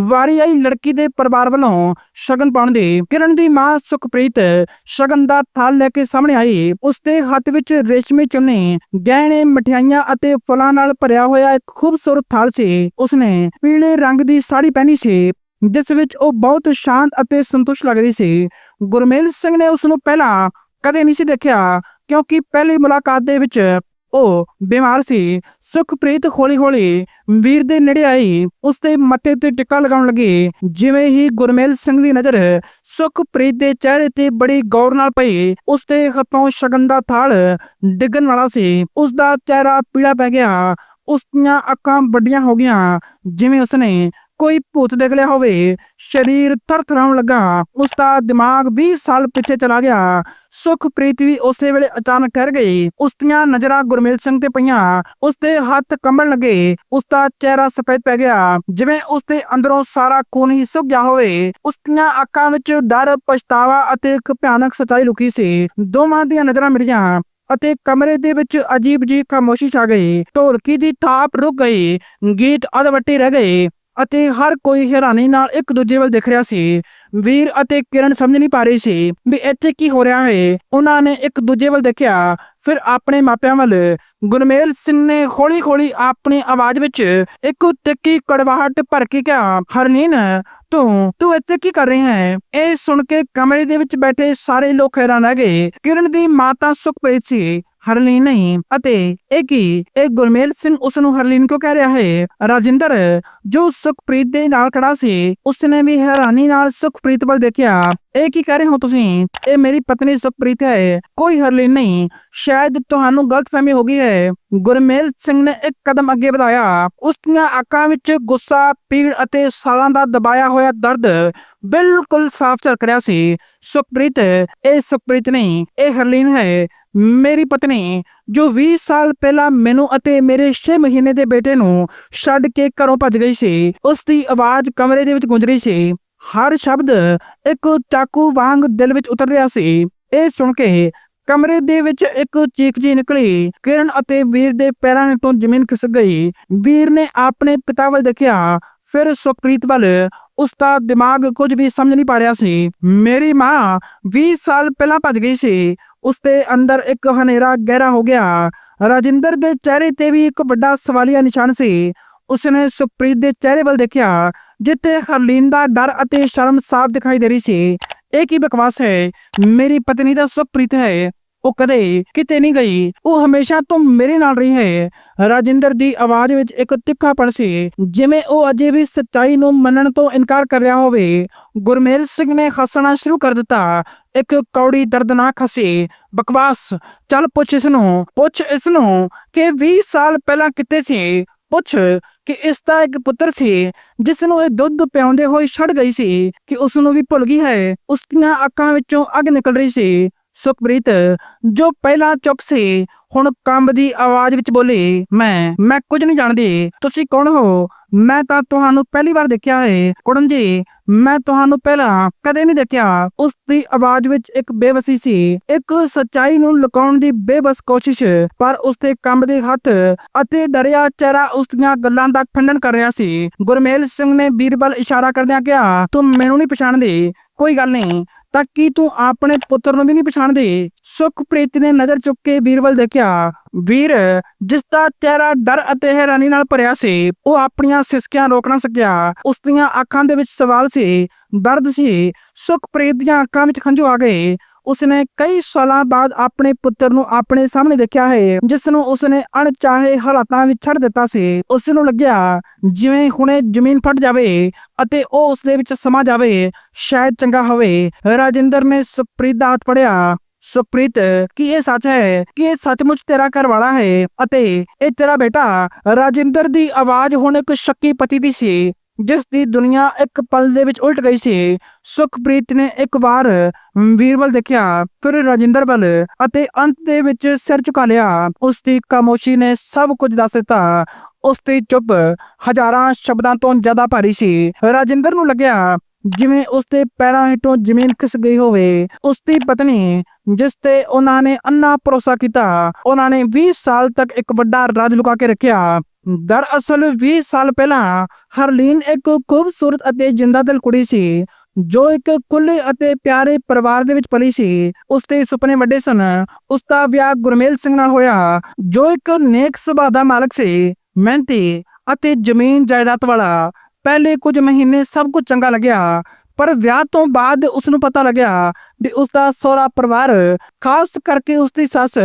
ਵਾਰੀ ਆਈ ਲੜਕੀ ਦੇ ਪਰਿਵਾਰ ਵੱਲੋਂ ਸ਼ਗਨ ਪਾਉਣ ਦੀ ਕਿਰਨ ਦੀ ਮਾਂ ਸੁਖਪ੍ਰੀਤ ਸ਼ਗਨ ਦਾ ਥਾਲ ਲੈ ਕੇ ਸਾਹਮਣੇ ਆਈ। ਉਸ ਦੇ ਹੱਥ ਵਿੱਚ ਰੇਸ਼ਮੀ ਚੁੰਨੀ, ਗਹਿਣੇ, ਮਠਿਆਈਆਂ ਅਤੇ ਫੁੱਲਾਂ ਨਾਲ ਭਰਿਆ ਹੋਇਆ ਇੱਕ ਖੂਬਸੂਰਤ ਥਾਲ ਸੀ। ਉਸਨੇ ਪੀਲੇ ਰੰਗ ਦੀ ਸਾੜੀ ਪਹਿਨੀ ਸੀ, ਜਿਸ ਵਿੱਚ ਉਹ ਬਹੁਤ ਸ਼ਾਂਤ ਅਤੇ ਸੰਤੁਸ਼ਟ ਲੱਗ ਰਹੀ ਸੀ। ਗੁਰਮੇਲ ਸਿੰਘ ਨੇ ਉਸ ਨੂੰ ਪਹਿਲਾਂ ਕਦੇ ਨਹੀਂ ਸੀ ਦੇਖਿਆ। ਕਿਉਂਕਿ ਪਹਿਲੀ ਮੁਲਾਕਾਤ ਦੇ ਵਿੱਚ ਉਹ ਬਿਮਾਰ ਸੀ। ਸੁਖਪ੍ਰੀਤ ਹੌਲੀ-ਹੌਲੀ ਵੀਰ ਦੇ ਨੇੜੇ ਆਈ। ਉਸ ਦੇ ਮੱਥੇ ਤੇ ਟਿੱਕਾ ਲਗਾਉਣ ਲੱਗੀ। ਜਿਵੇਂ ਹੀ ਗੁਰਮੇਲ ਸਿੰਘ ਦੀ ਨਜ਼ਰ ਸੁਖਪ੍ਰੀਤ ਦੇ ਚਿਹਰੇ ਤੇ ਬੜੀ ਗੌਰ ਨਾਲ ਪਈ ਉਸ ਦੇ ਹੱਥੋਂ ਸ਼ਗਨ ਦਾ ਥਾਲ ਡਿੱਗਣ ਵਾਲਾ ਸੀ। ਉਸ ਦਾ ਚਿਹਰਾ ਪੀਲਾ ਪੈ ਗਿਆ। ਉਸ ਦੀਆਂ ਅੱਖਾਂ ਵੱਡੀਆਂ ਹੋ ਗਈਆਂ। ਜਿਵੇਂ ਉਸਨੇ ਕੋਈ ਭੂਤ ਦੇਖ ਲਿਆ ਹੋਵੇ, ਸਰੀਰ ਥਰਥਰਾਉਣ ਲੱਗਾ ਉਸ ਦਾ ਦਿਮਾਗ 20 ਸਾਲ ਪਿੱਛੇ ਚਲਾ ਗਿਆ। ਸੁਖਪ੍ਰੀਤ ਵੀ ਉਸੇ ਵੇਲੇ ਅਚਾਨਕ ਠਹਿਰ ਗਈ। ਉਸ ਦੀਆਂ ਨਜ਼ਰਾਂ ਗੁਰਮੇਲ ਸਿੰਘ ਤੇ ਪਈਆਂ। ਉਸ ਦੇ ਹੱਥ ਕੰਬਣ ਲੱਗੇ। ਉਸ ਦਾ ਚਿਹਰਾ ਸਫੈਦ ਪੈ ਗਿਆ। ਜਿਵੇਂ ਉਸ ਦੇ ਅੰਦਰੋਂ ਸਾਰਾ ਖੂਨ ਹੀ ਸੁੱਕ ਗਿਆ ਹੋਵੇ। ਉਸ ਦੀਆਂ ਅੱਖਾਂ ਵਿੱਚ ਡਰ, ਪਛਤਾਵਾ ਅਤੇ ਇੱਕ ਭਿਆਨਕ ਸਚਾਈ ਲੁਕੀ ਸੀ। ਦੋਵਾਂ ਦੀਆਂ ਨਜ਼ਰਾਂ ਮਿਲੀਆਂ ਅਤੇ ਕਮਰੇ ਦੇ ਵਿੱਚ ਅਜੀਬ ਜੀ ਖਾਮੋਸ਼ੀ ਛਾ ਗਈ। ਢੋਲਕੀ ਦੀ ਥਾਪ ਰੁਕ ਗਈ। ਗੀਤ ਅਧਵੱਟੇ ਰਹਿ ਗਏ। ਅਤੇ ਹਰ ਕੋਈ ਹੈਰਾਨੀ ਨਾਲ ਇੱਕ ਦੂਜੇ ਵੱਲ ਦੇਖ ਰਿਹਾ ਸੀ। ਵੀਰ ਅਤੇ ਕਿਰਨ ਸਮਝ ਨਹੀਂ ਪਾ ਰਹੀ ਸੀ ਵੀ ਇੱਥੇ ਕੀ ਹੋ ਰਿਹਾ ਹੈ। ਉਹਨਾਂ ਨੇ ਇੱਕ ਦੂਜੇ ਵੱਲ ਦੇਖਿਆ, ਫਿਰ ਆਪਣੇ ਮਾਪਿਆਂ ਵੱਲ। ਗੁਰਮੇਲ ਸਿੰਘ ਨੇ ਹੌਲੀ-ਹੌਲੀ ਆਪਣੀ ਆਵਾਜ਼ ਵਿੱਚ ਇੱਕ ਤਿੱਖੀ ਕੜਵਾਹਟ ਭਰ ਕੇ ਕਿਹਾ, ਹਰਨੀਨ, ਤੂੰ ਤੂੰ ਇੱਥੇ ਕੀ ਕਰ ਰਹੀ ਹੈ? ਇਹ ਸੁਣ ਕੇ ਕਮਰੇ ਦੇ ਵਿੱਚ ਬੈਠੇ ਸਾਰੇ ਲੋਕ ਹੈਰਾਨ ਰਹਿ ਗਏ। ਕਿਰਨ ਦੀ ਮਾਤਾ ਸੁਖਪ੍ਰੀਤ ਸੀ। ਹਰਲੀਨ ਨਹੀਂ, ਅਤੇ ਇਹ ਕੀ? ਇਹ ਗੁਰਮੇਲ ਸਿੰਘ ਉਸ ਨੂੰ ਹਰਲੀਨ ਕਿਉਂ ਕਹਿ ਰਿਹਾ ਹੈ? ਰਾਜਿੰਦਰ, ਜੋ ਸੁਖਪ੍ਰੀਤ ਦੇ ਨਾਲ ਖੜਾ ਸੀ, ਉਸਨੇ ਵੀ ਹੈਰਾਨੀ ਨਾਲ ਸੁਖ ਸੁਖਪ੍ਰੀਤ ਵੱਲ ਦੇਖਿਆ, ਇਹ ਕੀ ਕਹਿ ਰਹੇ ਹੋ ਤੁਸੀਂ? ਇਹ ਮੇਰੀ ਪਤਨੀ ਸੁਖਪ੍ਰੀਤ ਹੈ, ਕੋਈ ਹਰਲੀਨ ਨਹੀਂ। ਸ਼ਾਇਦ ਤੁਹਾਨੂੰ ਗਲਤਫਹਿਮੀ ਹੋ ਗਈ ਹੈ। ਗੁਰਮੇਲ ਸਿੰਘ ਨੇ ਇੱਕ ਕਦਮ ਅੱਗੇ ਵਧਾਇਆ। ਉਸ ਦੀਆਂ ਅੱਖਾਂ ਵਿੱਚ ਗੁੱਸਾ, ਪੀੜ ਅਤੇ ਸਾਲਾਂ ਦਾ ਦਬਾਇਆ ਹੋਇਆ ਦਰਦ ਬਿਲਕੁਲ ਸਾਫ਼ ਝਲਕ ਰਿਹਾ ਸੀ। ਸੁਖਪ੍ਰੀਤ, ਇਹ ਸੁਖਪ੍ਰੀਤ ਨਹੀਂ, ਇਹ ਹਰਲੀਨ ਹੈ। ਮੇਰੀ ਪਤਨੀ, ਜੋ 20 ਸਾਲ ਪਹਿਲਾਂ ਮੈਨੂੰ ਅਤੇ ਮੇਰੇ 6 ਮਹੀਨੇ ਦੇ ਬੇਟੇ ਨੂੰ ਛੱਡ ਕੇ ਘਰੋਂ ਭੱਜ ਗਈ ਸੀ ਉਸ ਦੀ ਆਵਾਜ਼ ਕਮਰੇ ਦੇ ਵਿੱਚ ਗੂੰਜ ਰਹੀ ਸੀ। ਹਰ ਸ਼ਬਦ ਇੱਕ ਚਾਕੂ ਵਾਂਗ ਦਿਲ ਵਿੱਚ ਉਤਰ ਰਿਹਾ ਸੀ। ਇਹ ਸੁਣ ਕੇ ਕਮਰੇ ਦੇ ਵਿੱਚ ਇੱਕ ਚੀਕ ਜੀ ਨਿਕਲੀ। ਕਿਰਨ ਅਤੇ ਵੀਰ ਦੇ ਪੈਰਾਂ ਤੋਂ ਜ਼ਮੀਨ ਖਿਸਕ ਗਈ। ਵੀਰ ਨੇ ਆਪਣੇ ਪਿਤਾ ਵੱਲ ਦੇਖਿਆ। ਫਿਰ ਸੁਖਪ੍ਰੀਤ ਵੱਲ। ਉਸ ਦਾ ਦਿਮਾਗ ਕੁਝ ਵੀ ਸਮਝ ਨਹੀਂ ਪਾ ਰਿਹਾ ਸੀ। ਮੇਰੀ ਮਾਂ 20 ਸਾਲ ਪਹਿਲਾਂ ਭੱਜ ਗਈ ਸੀ। ਉਸ ਦੇ ਅੰਦਰ ਇੱਕ ਹਨੇਰਾ ਗਹਿਰਾ ਹੋ ਗਿਆ। ਰਾਜਿੰਦਰ ਦੇ ਚਿਹਰੇ ਤੇ ਵੀ ਇੱਕ ਵੱਡਾ ਸਵਾਲੀਆ ਨਿਸ਼ਾਨ ਸੀ। ਉਸਨੇ ਸੁਖਪ੍ਰੀਤ ਦੇ ਚਿਹਰੇ ਵੱਲ ਦੇਖਿਆ, ਜਿੱਥੇ ਹਰਲੀਨ ਦਾ ਡਰ ਅਤੇ ਸ਼ਰਮ ਸਾਫ਼ ਦਿਖਾਈ ਦੇ ਰਹੀ ਸੀ। ਇਹ ਕੀ ਬਕਵਾਸ ਹੈ? ਮੇਰੀ ਪਤਨੀ ਤਾਂ ਸੁਖਪ੍ਰੀਤ ਹੈ। ਉਹ ਕਦੇ ਕਿਤੇ ਨਹੀਂ ਗਈ। ਉਹ ਹਮੇਸ਼ਾ ਤੋਂ ਮੇਰੇ ਨਾਲ ਰਹੀ ਹੈ। ਰਾਜਿੰਦਰ ਦੀ ਆਵਾਜ਼ ਵਿੱਚ ਇੱਕ ਤਿੱਖਾਪਣ ਸੀ, ਜਿਵੇਂ ਉਹ ਅਜੇ ਵੀ ਸੱਚਾਈ ਨੂੰ ਮੰਨਣ ਤੋਂ ਇਨਕਾਰ ਕਰ ਰਿਹਾ ਹੋਵੇ। ਗੁਰਮੇਲ ਸਿੰਘ ਨੇ ਹੱਸਣਾ ਸ਼ੁਰੂ ਕਰ ਦਿੱਤਾ। ਇੱਕ ਕੌੜੀ ਦਰਦਨਾਕ ਹਸੀ, ਬਕਵਾਸ, ਚੱਲ ਪੁੱਛ ਇਸ ਨੂੰ ਪੁੱਛ ਇਸ ਨੂੰ ਕਿ 20 ਸਾਲ ਪਹਿਲਾਂ ਕਿਤੇ ਸੀ? ਪੁੱਛ ਕਿ ਇਸ ਦਾ ਇੱਕ ਪੁੱਤਰ ਸੀ ਜਿਸ ਨੂੰ ਇਹ ਦੁੱਧ ਪਿਆਉਂਦੇ ਹੋਏ ਛੱਡ ਗਈ ਸੀ ਕਿ ਉਸ ਨੂੰ ਵੀ ਭੁੱਲ ਗਈ ਹੈ। ਉਸ ਦੀਆਂ ਅੱਖਾਂ ਵਿੱਚੋਂ ਅੱਗ ਨਿਕਲ ਰਹੀ ਸੀ। ਸੁਖਪ੍ਰੀਤ, ਜੋ ਪਹਿਲਾਂ ਚੁੱਪ ਸੀ, ਹੁਣ ਕੰਬ ਦੀ ਆਵਾਜ਼ ਵਿੱਚ ਬੋਲੀ, ਮੈਂ ਮੈਂ ਕੁਝ ਨਹੀਂ ਜਾਣਦੀ, ਤੁਸੀਂ ਕੌਣ ਹੋ? ਮੈਂ ਤਾਂ ਤੁਹਾਨੂੰ ਪਹਿਲੀ ਵਾਰ ਦੇਖਿਆ ਹੈ ਕੁੜਮ ਜੀ। ਮੈਂ ਤੁਹਾਨੂੰ ਪਹਿਲਾਂ ਕਦੇ ਨਹੀਂ ਦੇਖਿਆ। ਉਸ ਦੀ ਆਵਾਜ਼ ਵਿੱਚ ਇੱਕ ਬੇਵਸੀ ਸੀ, ਇੱਕ ਸੱਚਾਈ ਨੂੰ ਲੁਕਾਉਣ ਦੀ ਬੇਬਸ ਕੋਸ਼ਿਸ਼, ਪਰ ਉਸ ਦੇ ਕੰਬ ਦੇ ਹੱਥ ਅਤੇ ਡਰਿਆ ਚਿਹਰਾ ਉਸ ਦੀਆਂ ਗੱਲਾਂ ਦਾ ਖੰਡਨ ਕਰ ਰਿਹਾ ਸੀ। ਗੁਰਮੇਲ ਸਿੰਘ ਨੇ ਵੀਰਬਲ ਇਸ਼ਾਰਾ ਕਰਦਿਆਂ ਕਿਹਾ, ਤੂੰ ਮੈਨੂੰ ਨਹੀਂ ਪਛਾਣਦੀ, ਕੋਈ ਗੱਲ ਨਹੀਂ। ਤਾਂ ਕੀ ਤੂੰ ਆਪਣੇ ਪੁੱਤਰ ਨੂੰ ਵੀ ਨਹੀਂ ਪਛਾਣਦੀ? ਸੁਖਪ੍ਰੀਤ ਨੇ ਨਜ਼ਰ ਚੁੱਕ ਕੇ ਵੀਰਬਲ ਦੇਖਿਆ। ਵੀਰ, ਜਿਸ ਦਾ ਚਿਹਰਾ ਡਰ ਅਤੇ ਹੈਰਾਨੀ ਨਾਲ ਭਰਿਆ ਸੀ, ਉਹ ਆਪਣੀਆਂ ਸਿਸਕਿਆਂ ਰੋਕ ਨਾ ਸਕਿਆ। ਉਸ ਦੀਆਂ ਅੱਖਾਂ ਦੇ ਵਿੱਚ ਸਵਾਲ ਸੀ, ਦਰਦ ਸੀ। ਸੁਖਪ੍ਰੀਤ ਦੀਆਂ ਅੱਖਾਂ ਵਿੱਚ ਹੰਝੂ ਆ ਗਏ। ਉਸਨੇ ਕਈ ਸਾਲਾਂ ਬਾਅਦ ਆਪਣੇ ਪੁੱਤਰ ਨੂੰ ਆਪਣੇ ਸਾਹਮਣੇ ਦੇਖਿਆ ਹੈ ਜਿਸ ਨੂੰ ਉਸਨੇ ਅਣਚਾਹੇ ਹਾਲਾਤਾਂ ਵਿੱਚ ਛੱਡ ਦਿੱਤਾ ਸੀ। ਉਸ ਨੂੰ ਲੱਗਿਆ, ਜਿਵੇਂ ਹੁਣੇ ਜ਼ਮੀਨ ਫਟ ਜਾਵੇ ਅਤੇ ਉਹ ਉਸ ਦੇ ਵਿੱਚ ਸਮਾ ਜਾਵੇ, ਸ਼ਾਇਦ ਚੰਗਾ ਹੋਵੇ। ਰਾਜਿੰਦਰ ਨੇ ਸੁਖਪ੍ਰੀਤ ਦਾ ਹੱਥ ਫੜਿਆ। ਸੁਖਪ੍ਰੀਤ, ਕੀ ਇਹ ਸੱਚ ਹੈ? ਕਿ ਇਹ ਸੱਚਮੁੱਚ ਤੇਰਾ ਘਰ ਵਾਲਾ ਹੈ? ਅਤੇ ਇਹ ਤੇਰਾ ਬੇਟਾ? ਰਾਜਿੰਦਰ ਦੀ ਆਵਾਜ਼ ਹੁਣ ਇੱਕ ਸ਼ੱਕੀ ਪਤੀ ਦੀ ਸੀ। ਜਿਸ ਦੀ ਦੁਨੀਆ ਇੱਕ ਪਲ ਦੇ ਵਿੱਚ ਉਲਟ ਗਈ ਸੀ। ਸੁਖਪ੍ਰੀਤ ਨੇ ਇੱਕ ਵਾਰ ਵੀਰਵਲ ਦੇਖਿਆ, ਫਿਰ ਰਾਜਿੰਦਰ ਵੱਲ ਅਤੇ ਅੰਤ ਦੇ ਵਿੱਚ ਸਿਰ ਝੁਕਾ ਲਿਆ। ਉਸ ਦੀ ਖਾਮੋਸ਼ੀ ਨੇ ਸਭ ਕੁਝ ਦੱਸ ਦਿੱਤਾ। ਉਸ ਦੀ ਚੁੱਪ ਹਜ਼ਾਰਾਂ ਸ਼ਬਦਾਂ ਤੋਂ ਜ਼ਿਆਦਾ ਭਾਰੀ ਸੀ। ਰਾਜਿੰਦਰ ਨੂੰ ਲੱਗਿਆ ਜਿਵੇਂ ਉਸਦੇ ਪੈਰਾਂ ਹੇਠੋਂ ਜ਼ਮੀਨ ਖਿਸ ਗਈ ਹੋਵੇ ਉਸ ਪਤਨੀ, ਜਿਸ ਤੇ ਉਹਨਾਂ ਨੇ ਅੰਨਾ ਭਰੋਸਾ ਕੀਤਾ, ਉਹਨਾਂ ਨੇ 20 ਸਾਲ ਤੱਕ ਇੱਕ ਵੱਡਾ ਰਾਜ ਲੁਕਾ ਕੇ ਰੱਖਿਆ। ਦਰਅਸਲ 20 ਸਾਲ ਪਹਿਲਾਂ ਹਰਲੀਨ ਇੱਕ ਖੂਬਸੂਰਤ ਅਤੇ ਜਿੰਦਾਦਿਲ ਕੁੜੀ ਸੀ, ਜੋ ਇੱਕ ਕੁੱਲੇ ਅਤੇ ਪਿਆਰੇ ਪਰਿਵਾਰ ਦੇ ਵਿੱਚ ਪਲੀ ਸੀ। ਉਸ ਦੇ ਸੁਪਨੇ ਵੱਡੇ ਸਨ। ਉਸ ਦਾ ਵਿਆਹ ਗੁਰਮੇਲ ਸਿੰਘ ਨਾਲ ਹੋਇਆ, ਜੋ ਇੱਕ ਨੇਕ ਸੁਭਾਅ ਦਾ ਮਾਲਕ ਸੀ ਮਿਹਨਤੀ ਅਤੇ ਜ਼ਮੀਨ ਜਾਇਦਾਦ ਵਾਲਾ। ਪਹਿਲੇ ਕੁਝ ਮਹੀਨੇ ਸਭ ਕੁਝ ਚੰਗਾ ਲੱਗਿਆ, ਪਰ ਵਿਆਹ ਤੋਂ ਬਾਅਦ ਉਸ ਨੂੰ ਪਤਾ ਲੱਗਿਆ ਕਿ ਉਸ ਦਾ ਸਹੁਰਾ ਪਰਿਵਾਰ ਖਾਸ ਕਰਕੇ ਉਸ ਦੀ ਸੱਸ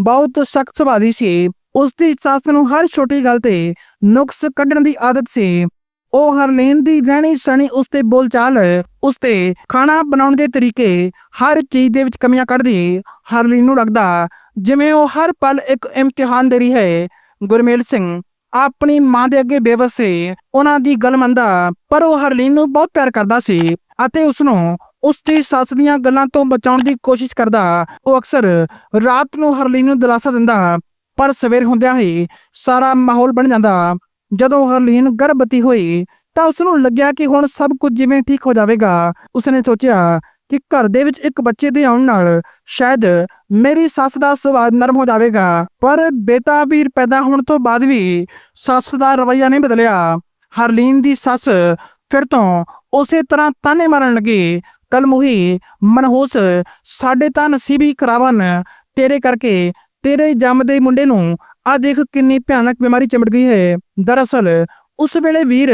ਬਹੁਤ ਸਖਤ ਸੁਭਾਅ ਸੀ। ਉਸ ਦੀ ਸੱਸ ਨੂੰ ਹਰ ਛੋਟੀ ਗੱਲ ਤੇ ਨੁਕਸ ਕੱਢਣ ਦੀ ਆਦਤ ਸੀ। ਉਹ ਹਰਲੀਨ ਦੀ ਰਹਿਣੀ ਸਣੀ ਉਸ ਤੇ ਬੋਲਚਾਲ ਉਸ ਤੇ ਖਾਣਾ ਬਣਾਉਣ ਦੇ ਤਰੀਕੇ, ਹਰ ਚੀਜ਼ ਦੇ ਵਿੱਚ ਕਮੀਆਂ ਕੱਢਦੀ ਹਰਲੀਨ ਨੂੰ ਲੱਗਦਾ ਜਿਵੇਂ ਉਹ ਹਰ ਪਲ ਇੱਕ ਇਮਤਿਹਾਨ ਦੇ ਰਹੀ ਹੈ। ਗੁਰਮੇਲ ਸਿੰਘ ਆਪਣੀ ਮਾਂ ਦੇ ਅੱਗੇ ਬੇਵਸ ਸੀ ਉਹਨਾਂ ਦੀ ਗੱਲ ਮੰਨਦਾ, ਪਰ ਉਹ ਹਰਲੀਨ ਨੂੰ ਬਹੁਤ ਪਿਆਰ ਕਰਦਾ ਸੀ ਅਤੇ ਉਸ ਨੂੰ ਉਸ ਦੀ ਸੱਸ ਦੀਆਂ ਗੱਲਾਂ ਤੋਂ ਬਚਾਉਣ ਦੀ ਕੋਸ਼ਿਸ਼ ਕਰਦਾ, ਉਹ ਅਕਸਰ ਰਾਤ ਨੂੰ ਹਰਲੀਨ ਨੂੰ ਦਿਲਾਸਾ ਦਿੰਦਾ, ਪਰ ਸਵੇਰ ਹੁੰਦਿਆਂ ਹੀ ਸਾਰਾ ਮਾਹੌਲ ਬਣ ਜਾਂਦਾ। ਜਦੋਂ ਹਰਲੀਨ ਗਰਭਵਤੀ ਹੋਈ ਤਾਂ ਉਸ ਨੂੰ ਲੱਗਿਆ ਕਿ ਹੁਣ ਸਭ ਕੁਝ ਜਿਵੇਂ ਠੀਕ ਹੋ ਜਾਵੇਗਾ, ਉਸਨੇ ਸੋਚਿਆ ਕਿ ਘਰ ਦੇ ਵਿੱਚ ਇੱਕ ਬੱਚੇ ਦੇ ਆਉਣ ਨਾਲ ਸ਼ਾਇਦ ਮੇਰੀ ਸੱਸ ਦਾ ਸੁਭਾਅ ਨਰਮ ਹੋ ਜਾਵੇਗਾ। ਪਰ ਬੇਟਾ ਵੀਰ ਪੈਦਾ ਹੋਣ ਤੋਂ ਬਾਅਦ ਵੀ ਸੱਸ ਦਾ ਰਵੱਈਆ ਨਹੀਂ ਬਦਲਿਆ। ਹਰਲੀਨ ਦੀ ਸੱਸ ਫਿਰ ਤੋਂ ਉਸੇ ਤਰ੍ਹਾਂ ਤਾਨੇ ਮਾਰਨ ਲੱਗੇ। ਕਲਮੂਹੀ ਮਨਹੋਸ, ਸਾਡੇ ਤਾਂ ਨਸੀਬੀ ਹੀ ਖਰਾਬਨ, ਤੇਰੇ ਕਰਕੇ ਤੇਰੇ ਜੰਮਦੇ ਮੁੰਡੇ ਨੂੰ ਆ ਦੇਖ ਕਿੰਨੀ ਭਿਆਨਕ ਬਿਮਾਰੀ ਚਿਮੜ ਗਈ ਹੈ। ਦਰਅਸਲ ਉਸ ਵੇਲੇ ਵੀਰ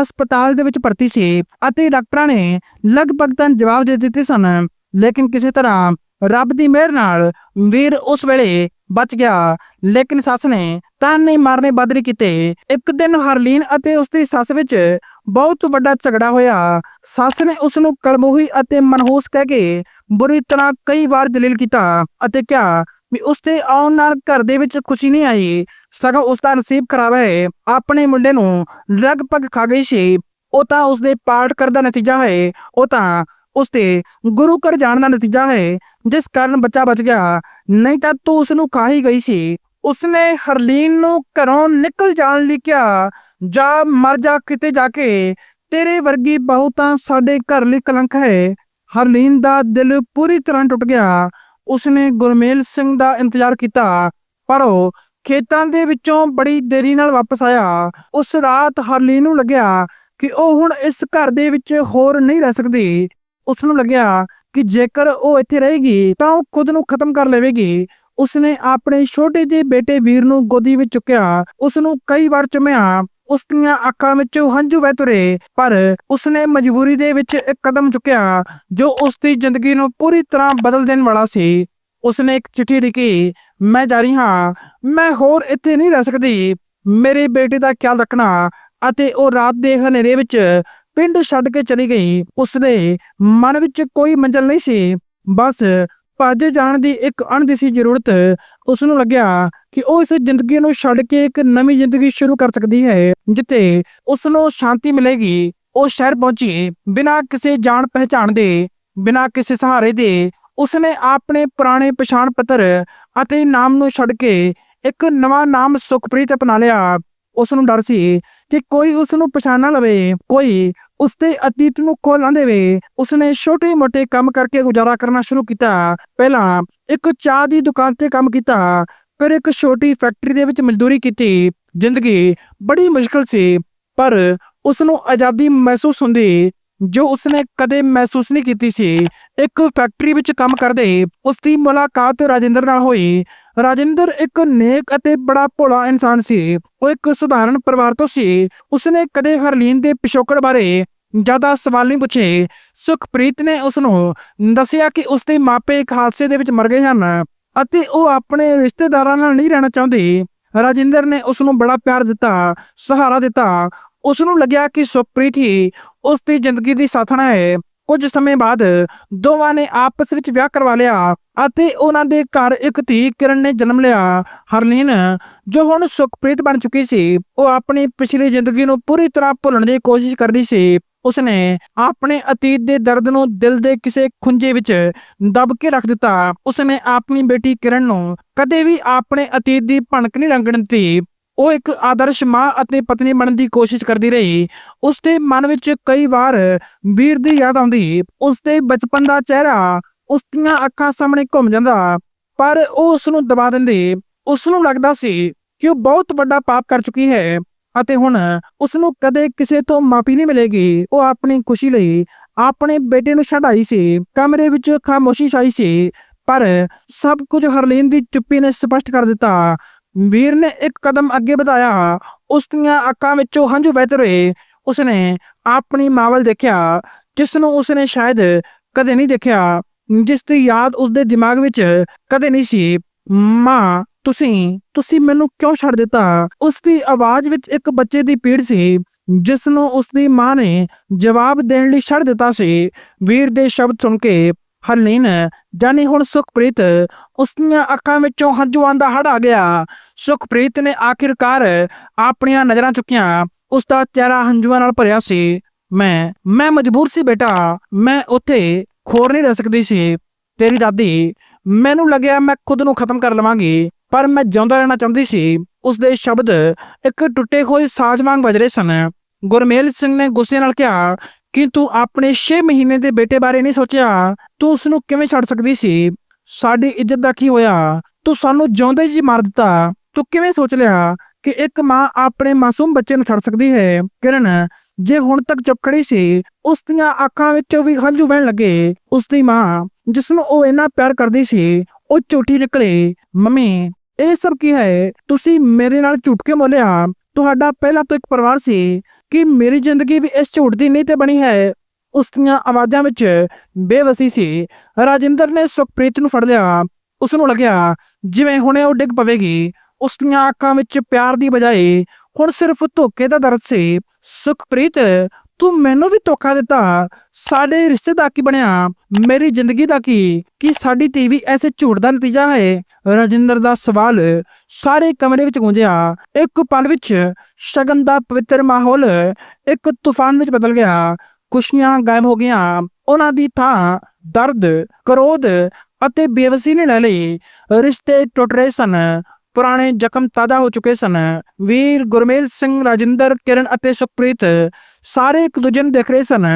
ਹਸਪਤਾਲ ਦੇ ਵਿੱਚ ਭਰਤੀ ਸੀ ਅਤੇ ਡਾਕਟਰਾਂ ਨੇ ਲਗਭਗ ਤਾਂ ਜਵਾਬ ਦੇ ਦਿੱਤੇ ਸਨ, ਲੇਕਿਨ ਕਿਸੇ ਤਰ੍ਹਾਂ ਰੱਬ ਦੀ ਮਿਹਰ ਨਾਲ ਵੀਰ ਉਸ ਵੇਲੇ ਬਚ ਗਿਆ। ਲੇਕਿਨ ਸੱਸ ਨੇ ਤਾਨੇ ਮਾਰਨੇ ਬੰਦ ਕੀਤੇ। ਇੱਕ ਦਿਨ ਹਰਲੀਨ ਅਤੇ ਉਸ ਦੀ ਸੱਸ ਵਿੱਚ ਬਹੁਤ ਵੱਡਾ ਝਗੜਾ ਹੋਇਆ। ਸੱਸ ਨੇ ਉਸ ਨੂੰ ਕਲਮੂਹੀ ਅਤੇ ਮਨਹੂਸ ਕਹਿ ਕੇ ਬੁਰੀ ਤਰ੍ਹਾਂ ਕਈ ਵਾਰ ਦਲੀਲ ਕੀਤਾ ਅਤੇ ਕਿਹਾ ਵੀ ਉਸ ਦੇ ਆਉਣ ਨਾਲ ਘਰ ਦੇ ਵਿੱਚ ਖੁਸ਼ੀ ਨਹੀਂ ਆਈ। ਸਗੋਂ ਉਸ ਦਾ ਨਸੀਬ ਖਰਾਬ ਹੈ। ਆਪਣੇ ਮੁੰਡੇ ਨੂੰ ਲਗਭਗ ਖਾ ਗਈ ਸੀ। ਉਹ ਤਾਂ ਉਸ ਦੇ ਪਾਠ ਕਰਨ ਦਾ ਨਤੀਜਾ ਹੈ। ਉਹ ਤਾਂ ਉਸ ਦੇ ਗੁਰੂ ਘਰ ਜਾਣ ਦਾ ਨਤੀਜਾ ਹੈ, ਜਿਸ ਕਾਰਨ ਬੱਚਾ ਬਚ ਗਿਆ। ਨਹੀਂ ਤਾਂ ਤੂੰ ਉਸ ਨੂੰ ਖਾ ਹੀ ਗਈ ਸੀ। ਉਸਨੇ ਹਰਲੀਨ ਨੂੰ ਘਰੋਂ ਨਿਕਲ ਜਾਣ ਲਈ ਕਿਹਾ, ਜਾ, ਮਰ ਜਾ ਕਿਤੇ ਜਾ ਕੇ। ਤੇਰੇ ਵਰਗੀ ਬਹੂ ਸਾਡੇ ਘਰ ਲਈ ਕਲੰਕ ਹੈ। ਹਰਲੀਨ ਦਾ ਦਿਲ ਪੂਰੀ ਤਰ੍ਹਾਂ ਟੁੱਟ ਗਿਆ। ਉਸਨੇ ਗੁਰਮੇਲ ਸਿੰਘ ਦਾ ਇੰਤਜ਼ਾਰ ਕੀਤਾ, ਪਰ ਉਹ ਖੇਤਾਂ ਦੇ ਵਿੱਚੋਂ ਬੜੀ ਦੇਰੀ ਨਾਲ ਵਾਪਸ ਆਇਆ। ਉਸ ਰਾਤ ਹਰਲੀਨ ਨੂੰ ਲੱਗਿਆ ਕਿ ਉਹ ਹੁਣ ਇਸ ਘਰ ਦੇ ਵਿੱਚ ਹੋਰ ਨਹੀਂ ਰਹਿ ਸਕਦੀ। ਉਸ ਨੂੰ ਲੱਗਿਆ ਕਿ ਜੇਕਰ ਉਹ ਇੱਥੇ ਰਹੇਗੀ ਤਾਂ ਉਹ ਖੁਦ ਨੂੰ ਖਤਮ ਕਰ ਲਵੇਗੀ। ਉਸਨੇ ਆਪਣੇ ਛੋਟੇ ਜਿਹੇ ਬੇਟੇ ਵੀਰ ਨੂੰ ਗੋਦੀ ਵਿੱਚ ਚੁੱਕਿਆ। ਉਸ ਨੂੰ ਕਈ ਵਾਰ ਚੁੰਮਿਆ। ਉਸ ਦੀਆਂ ਅੱਖਾਂ ਵਿੱਚੋਂ ਹੰਝੂ ਵਹਿ ਤੁਰੇ, ਪਰ ਉਸਨੇ ਮਜਬੂਰੀ ਦੇ ਵਿੱਚ ਇੱਕ ਕਦਮ ਚੁੱਕਿਆ, ਜੋ ਉਸ ਦੀ ਜ਼ਿੰਦਗੀ ਨੂੰ ਪੂਰੀ ਤਰ੍ਹਾਂ ਬਦਲ ਦੇਣ ਵਾਲਾ ਸੀ। ਉਸਨੇ ਇੱਕ ਚਿੱਠੀ ਲਿਖੀ, ਮੈਂ ਜਾ ਰਹੀ ਹਾਂ। ਮੈਂ ਹੋਰ ਇੱਥੇ ਨਹੀਂ ਰਹਿ ਸਕਦੀ। ਮੇਰੇ ਬੇਟੇ ਦਾ ਖਿਆਲ ਰੱਖਣਾ ਅਤੇ ਉਹ ਰਾਤ ਦੇ ਹਨੇਰੇ ਵਿੱਚ ਪਿੰਡ ਛੱਡ ਕੇ ਚਲੀ ਗਈ। ਉਸਦੇ ਮਨ ਵਿੱਚ ਕੋਈ ਮੰਜ਼ਲ ਨਹੀਂ ਸੀ। ਬਸ ਭੱਜ ਜਾਣ ਦੀ ਇੱਕ ਅਣਦਿਸੀ ਜ਼ਰੂਰਤ। ਉਸ ਨੂੰ ਲੱਗਿਆ ਕਿ ਉਹ ਇਸ ਜ਼ਿੰਦਗੀ ਨੂੰ ਛੱਡ ਕੇ ਇੱਕ ਨਵੀਂ ਜ਼ਿੰਦਗੀ ਸ਼ੁਰੂ ਕਰ ਸਕਦੀ ਹੈ, ਜਿੱਥੇ ਉਸ ਨੂੰ ਸ਼ਾਂਤੀ ਮਿਲੇਗੀ। ਉਹ ਸ਼ਹਿਰ ਪਹੁੰਚੀ। ਬਿਨਾਂ ਕਿਸੇ ਜਾਣ ਪਹਿਚਾਣ ਦੇ, ਬਿਨਾਂ ਕਿਸੇ ਸਹਾਰੇ ਦੇ, ਉਸਨੇ ਆਪਣੇ ਪੁਰਾਣੇ ਪਛਾਣ ਪੱਤਰ ਅਤੇ ਨਾਮ ਨੂੰ ਛੱਡ ਕੇ ਇੱਕ ਨਵਾਂ ਨਾਮ ਸੁਖਪ੍ਰੀਤ ਅਪਣਾ ਲਿਆ। ਉਸ ਨੂੰ ਡਰ ਸੀ ਕਿ ਕੋਈ ਉਸ ਨੂੰ ਪਛਾਣ ਨਾ ਲਵੇ। ਕੋਈ ਉਸਦੇ ਅਤੀਤ ਨੂੰ ਖੋਲ ਨਾ ਦੇਵੇ ਉਸਨੇ ਛੋਟੇ-ਮੋਟੇ ਕੰਮ ਕਰਕੇ ਗੁਜ਼ਾਰਾ ਕਰਨਾ ਸ਼ੁਰੂ ਕੀਤਾ। ਪਹਿਲਾਂ ਇੱਕ ਚਾਹ ਦੀ ਦੁਕਾਨ ਤੇ ਕੰਮ ਕੀਤਾ, ਫਿਰ ਇੱਕ ਛੋਟੀ ਫੈਕਟਰੀ ਦੇ ਵਿੱਚ ਮਜ਼ਦੂਰੀ ਕੀਤੀ। ਜ਼ਿੰਦਗੀ ਬੜੀ ਮੁਸ਼ਕਲ ਸੀ, ਪਰ ਉਸ ਨੂੰ ਆਜ਼ਾਦੀ ਮਹਿਸੂਸ ਹੁੰਦੀ ਜੋ ਉਸਨੇ ਕਦੇ ਮਹਿਸੂਸ ਨਹੀਂ ਕੀਤੀ ਸੀ, ਇੱਕ ਫੈਕਟਰੀ ਵਿੱਚ ਕੰਮ ਕਰਦੇ ਉਸ ਦੀ ਮੁਲਾਕਾਤ ਰਾਜਿੰਦਰ ਨਾਲ ਹੋਈ। ਰਾਜਿੰਦਰ ਇੱਕ ਨੇਕ ਅਤੇ ਬੜਾ ਭੋਲਾ ਇਨਸਾਨ ਸੀ, ਉਹ ਇੱਕ ਸਧਾਰਨ ਪਰਿਵਾਰ ਤੋਂ ਸੀ। ਉਸਨੇ ਕਦੇ ਹਰਲੀਨ ਦੇ ਪਿਛੋਕੜ ਬਾਰੇ ਜ਼ਿਆਦਾ ਸਵਾਲ ਨਹੀਂ ਪੁੱਛੇ। ਸੁਖਪ੍ਰੀਤ ਨੇ ਉਸ ਨੂੰ ਦੱਸਿਆ ਕਿ ਉਸ ਦੇ ਮਾਪੇ ਇੱਕ ਹਾਦਸੇ ਦੇ ਵਿੱਚ ਮਰ ਗਏ ਹਨ ਅਤੇ ਉਹ ਆਪਣੇ ਰਿਸ਼ਤੇਦਾਰਾਂ ਨਾਲ ਨਹੀਂ ਰਹਿਣਾ ਚਾਹੁੰਦੇ। ਰਾਜਿੰਦਰ ਨੇ ਉਸ ਨੂੰ ਬੜਾ ਪਿਆਰ ਦਿੱਤਾ, ਸਹਾਰਾ ਦਿੱਤਾ ਉਸ ਨੂੰ ਲੱਗਿਆ ਕਿ ਸੁਖਪ੍ਰੀਤ ਹੀ ਉਸ ਦੀ ਜ਼ਿੰਦਗੀ ਦੀ ਸਾਥਣਾ ਹੈ। ਕੁਝ ਸਮੇਂ ਬਾਅਦ ਦੋਵਾਂ ਨੇ ਆਪਸ ਵਿੱਚ ਵਿਆਹ ਕਰਵਾ ਲਿਆ ਅਤੇ ਉਹਨਾਂ ਦੇ ਘਰ ਇੱਕ ਧੀ ਕਿਰਨ ਨੇ ਜਨਮ ਲਿਆ। ਹਰਲੀਨ, ਜੋ ਹੁਣ ਸੁਖਪ੍ਰੀਤ ਬਣ ਚੁੱਕੀ ਸੀ, ਉਹ ਆਪਣੀ ਪਿਛਲੀ ਜ਼ਿੰਦਗੀ ਨੂੰ ਪੂਰੀ ਤਰ੍ਹਾਂ ਭੁੱਲਣ ਦੀ ਕੋਸ਼ਿਸ਼ ਕਰਦੀ ਸੀ। ਉਸਨੇ ਆਪਣੇ ਅਤੀਤ ਦੇ ਦਰਦ ਨੂੰ ਦਿਲ ਦੇ ਕਿਸੇ ਖੁੰਝੇ ਵਿੱਚ ਦਬ ਕੇ ਰੱਖ ਦਿੱਤਾ। ਉਸਨੇ ਆਪਣੀ ਬੇਟੀ ਕਿਰਨ ਨੂੰ ਕਦੇ ਵੀ ਆਪਣੇ ਅਤੀਤ ਦੀ ਭਣਕ ਨਹੀਂ ਲੰਘਣ ਦਿੱਤੀ। ਉਹ ਇੱਕ ਆਦਰਸ਼ ਮਾਂ ਅਤੇ ਪਤਨੀ ਬਣਨ ਦੀ ਕੋਸ਼ਿਸ਼ ਕਰਦੀ ਰਹੀ। ਉਸ ਦੇ ਮਨ ਵਿੱਚ ਕਈ ਵਾਰ ਵੀਰ ਦੀ ਯਾਦ ਆਉਂਦੀ। ਉਸ ਦੇ ਬਚਪਨ ਦਾ ਚਿਹਰਾ ਉਸ ਦੀਆਂ ਅੱਖਾਂ ਸਾਹਮਣੇ ਘੁੰਮ ਜਾਂਦਾ, ਪਰ ਉਹ ਉਸ ਨੂੰ ਦਬਾ ਦਿੰਦੀ। ਉਸ ਨੂੰ ਲੱਗਦਾ ਸੀ ਕਿ ਉਹ ਬਹੁਤ ਵੱਡਾ ਪਾਪ ਕਰ ਚੁੱਕੀ ਹੈ ਅਤੇ ਹੁਣ ਉਸ ਨੂੰ ਕਦੇ ਕਿਸੇ ਤੋਂ ਮਾਫੀ ਨਹੀਂ ਮਿਲੇਗੀ। ਉਹ ਆਪਣੀ ਖੁਸ਼ੀ ਲਈ ਆਪਣੇ ਬੇਟੇ ਨੂੰ ਛਡਾਈ ਸੀ। ਕਮਰੇ ਵਿੱਚ ਖਾਮੋਸ਼ੀ ਛਾਈ ਸੀ, ਪਰ ਸਭ ਕੁਝ ਹਰਲੀਨ ਦੀ ਚੁੱਪੀ ਨੇ ਸਪਸ਼ਟ ਕਰ ਦਿੱਤਾ। ਵੀਰ ਨੇ ਇੱਕ ਕਦਮ ਅੱਗੇ ਵਧਾਇਆ ਉਸ ਦੀਆਂ ਅੱਖਾਂ ਵਿੱਚੋਂ ਹੰਝੂ ਵਹਿ ਰਹੇ। ਉਸਨੇ ਆਪਣੀ ਮਾਂ ਵੱਲ ਦੇਖਿਆ ਜਿਸ ਨੂੰ ਉਸਨੇ ਸ਼ਾਇਦ ਕਦੇ ਨਹੀਂ ਦੇਖਿਆ, ਜਿਸ ਦੀ ਯਾਦ ਉਸਦੇ ਦਿਮਾਗ ਵਿੱਚ ਕਦੇ ਨਹੀਂ ਸੀ। ਮਾਂ, ਤੁਸੀਂ ਤੁਸੀਂ ਮੈਨੂੰ ਕਿਉਂ ਛੱਡ ਦਿੱਤਾ? ਉਸ ਦੀ ਆਵਾਜ਼ ਵਿੱਚ ਇੱਕ ਬੱਚੇ ਦੀ ਪੀੜ ਸੀ ਜਿਸ ਨੂੰ ਉਸ ਦੀ ਮਾਂ ਨੇ ਜਵਾਬ ਦੇਣ ਲਈ ਛੱਡ ਦਿੱਤਾ ਸੀ। ਵੀਰ ਦੇ ਸ਼ਬਦ ਸੁਣ ਕੇ ਹਰਲੀਨ ਜਾਨੀ ਹੁਣ ਸੁਖਪ੍ਰੀਤ ਉਸ ਦੀਆਂ ਅੱਖਾਂ ਵਿੱਚੋਂ ਹੰਝੂਆਂ ਦਾ ਹੜ ਆ ਗਿਆ। ਸੁਖਪ੍ਰੀਤ ਨੇ ਆਖਿਰਕਾਰ ਆਪਣੀਆਂ ਨਜ਼ਰਾਂ ਚੁੱਕੀਆਂ। ਉਸ ਦਾ ਚਿਹਰਾ ਹੰਝੂਆਂ ਨਾਲ ਭਰਿਆ ਸੀ। ਮੈਂ ਮੈਂ ਮਜਬੂਰ ਸੀ ਬੇਟਾ। ਮੈਂ ਉੱਥੇ ਖੋਰ ਨਹੀਂ ਰਹਿ ਸਕਦੀ ਸੀ। ਤੇਰੀ ਦਾਦੀ, ਮੈਨੂੰ ਲੱਗਿਆ ਮੈਂ ਖੁਦ ਨੂੰ ਖਤਮ ਕਰ ਲਵਾਂਗੀ, ਪਰ ਮੈਂ ਜਿਉਂਦਾ ਰਹਿਣਾ ਚਾਹੁੰਦੀ ਸੀ। ਉਸ ਦੇ ਸ਼ਬਦ ਇੱਕ ਟੁੱਟੇ ਹੋਏ ਸਾਜ਼ ਵਾਂਗ ਵੱਜ ਰਹੇ ਸਨ। ਗੁਰਮੇਲ ਸਿੰਘ ਨੇ ਗੁੱਸੇ ਨਾਲ ਕਿਹਾ ਕਿ ਤੂੰ ਆਪਣੇ 6 ਮਹੀਨੇ ਦੇ ਬੇਟੇ ਬਾਰੇ ਨਹੀਂ ਸੋਚਿਆ? ਤੂੰ ਉਸ ਨੂੰ ਕਿਵੇਂ ਛੱਡ ਸਕਦੀ ਸੀ? ਸਾਡੀ ਇੱਜ਼ਤ ਦਾ ਕੀ ਹੋਇਆ? ਤੂੰ ਸਾਨੂੰ ਜਿਉਂਦੇ ਜੀ ਮਾਰ ਦਿੱਤਾ। ਤੂੰ ਕਿਵੇਂ ਸੋਚ ਲਿਆ ਕਿ ਇੱਕ ਮਾਂ ਆਪਣੇ ਮਾਸੂਮ ਬੱਚੇ ਨੂੰ ਛੱਡ ਸਕਦੀ ਹੈ? ਕਿਰਨ, ਜੇ ਹੁਣ ਤੱਕ ਚੁੱਪ ਖੜੀ ਸੀ, ਉਸ ਦੀਆਂ ਅੱਖਾਂ ਵਿੱਚੋਂ ਵੀ ਹੰਝੂ ਵਹਿਣ ਲੱਗੇ। ਉਸ ਦੀ ਮਾਂ, ਜਿਸ ਨੂੰ ਉਹ ਇੰਨਾ ਪਿਆਰ ਕਰਦੀ ਸੀ, ਉਹ ਝੂਠੀ ਨਿਕਲੇ। ਮੰਮੀ, ਇਹ ਸਭ ਕੀ ਹੈ? ਤੁਸੀਂ ਮੇਰੇ ਨਾਲ ਝੂਠ ਕੇ ਬੋਲਿਆ? ਤੁਹਾਡਾ ਪਹਿਲਾਂ ਤੋਂ ਇੱਕ ਪਰਿਵਾਰ ਸੀ। ਕਿ ਮੇਰੀ ਜ਼ਿੰਦਗੀ ਵੀ ਇਸ ਝੂਠ ਦੀ ਨਹੀਂ ਤੇ ਬਣੀ ਹੈ। ਉਸ ਦੀਆਂ ਆਵਾਜ਼ਾਂ ਵਿੱਚ ਬੇਵਸੀ ਸੀ। ਰਾਜਿੰਦਰ ਨੇ ਸੁਖਪ੍ਰੀਤ ਨੂੰ ਫੜ ਲਿਆ। ਉਸ ਨੂੰ ਲੱਗਿਆ, ਜਿਵੇਂ ਹੁਣੇ ਉਹ ਡਿੱਗ ਪਵੇਗੀ। ਉਸ ਦੀਆਂ ਅੱਖਾਂ ਵਿੱਚ ਪਿਆਰ ਦੀ ਬਜਾਏ ਹੁਣ ਸਿਰਫ ਧੋਖੇ ਦਾ ਦਰਦ ਸੀ। ਸੁਖਪ੍ਰੀਤ ਤੂੰ ਮੈਨੂੰ ਵੀ ਧੋਖਾ ਦਿੱਤਾ। ਸਾਡੇ ਰਿਸ਼ਤੇ ਦਾ ਕੀ ਬਣਿਆ? ਮੇਰੀ ਜ਼ਿੰਦਗੀ ਦਾ ਕੀ? ਕੀ ਸਾਡੀ ਧੀ ਐਸੇ ਝੂਠ ਦਾ ਨਤੀਜਾ ਹੈ? ਰਾਜਿੰਦਰ ਦਾ ਸਵਾਲ ਸਾਰੇ ਕਮਰੇ ਵਿੱਚ ਗੂੰਜਿਆ। ਇੱਕ ਪਲ ਵਿੱਚ ਸ਼ਗਨ ਦਾ ਪਵਿੱਤਰ ਮਾਹੌਲ ਇੱਕ ਤੂਫਾਨ ਵਿੱਚ ਬਦਲ ਗਿਆ। ਖੁਸ਼ੀਆਂ ਗਾਇਬ ਹੋ ਗਈਆਂ। ਉਹਨਾਂ ਦੀ ਥਾਂ ਦਰਦ, ਕਰੋਧ ਅਤੇ ਬੇਵਸੀ ਨੇ ਲੈ ਲਈ। ਰਿਸ਼ਤੇ ਟੁੱਟ ਰਹੇ ਸਨ। ਪੁਰਾਣੇ ਜ਼ਖਮ ਤਾਜ਼ਾ ਹੋ ਚੁੱਕੇ ਸਨ। ਵੀਰ ਗੁਰਮੇਲ ਸਿੰਘ, ਰਾਜਿੰਦਰ, ਕਿਰਨ ਅਤੇ ਸੁਖਪ੍ਰੀਤ ਸਾਰੇ ਇੱਕ ਦੂਜੇ ਨੂੰ ਦੇਖ ਰਹੇ ਸਨ,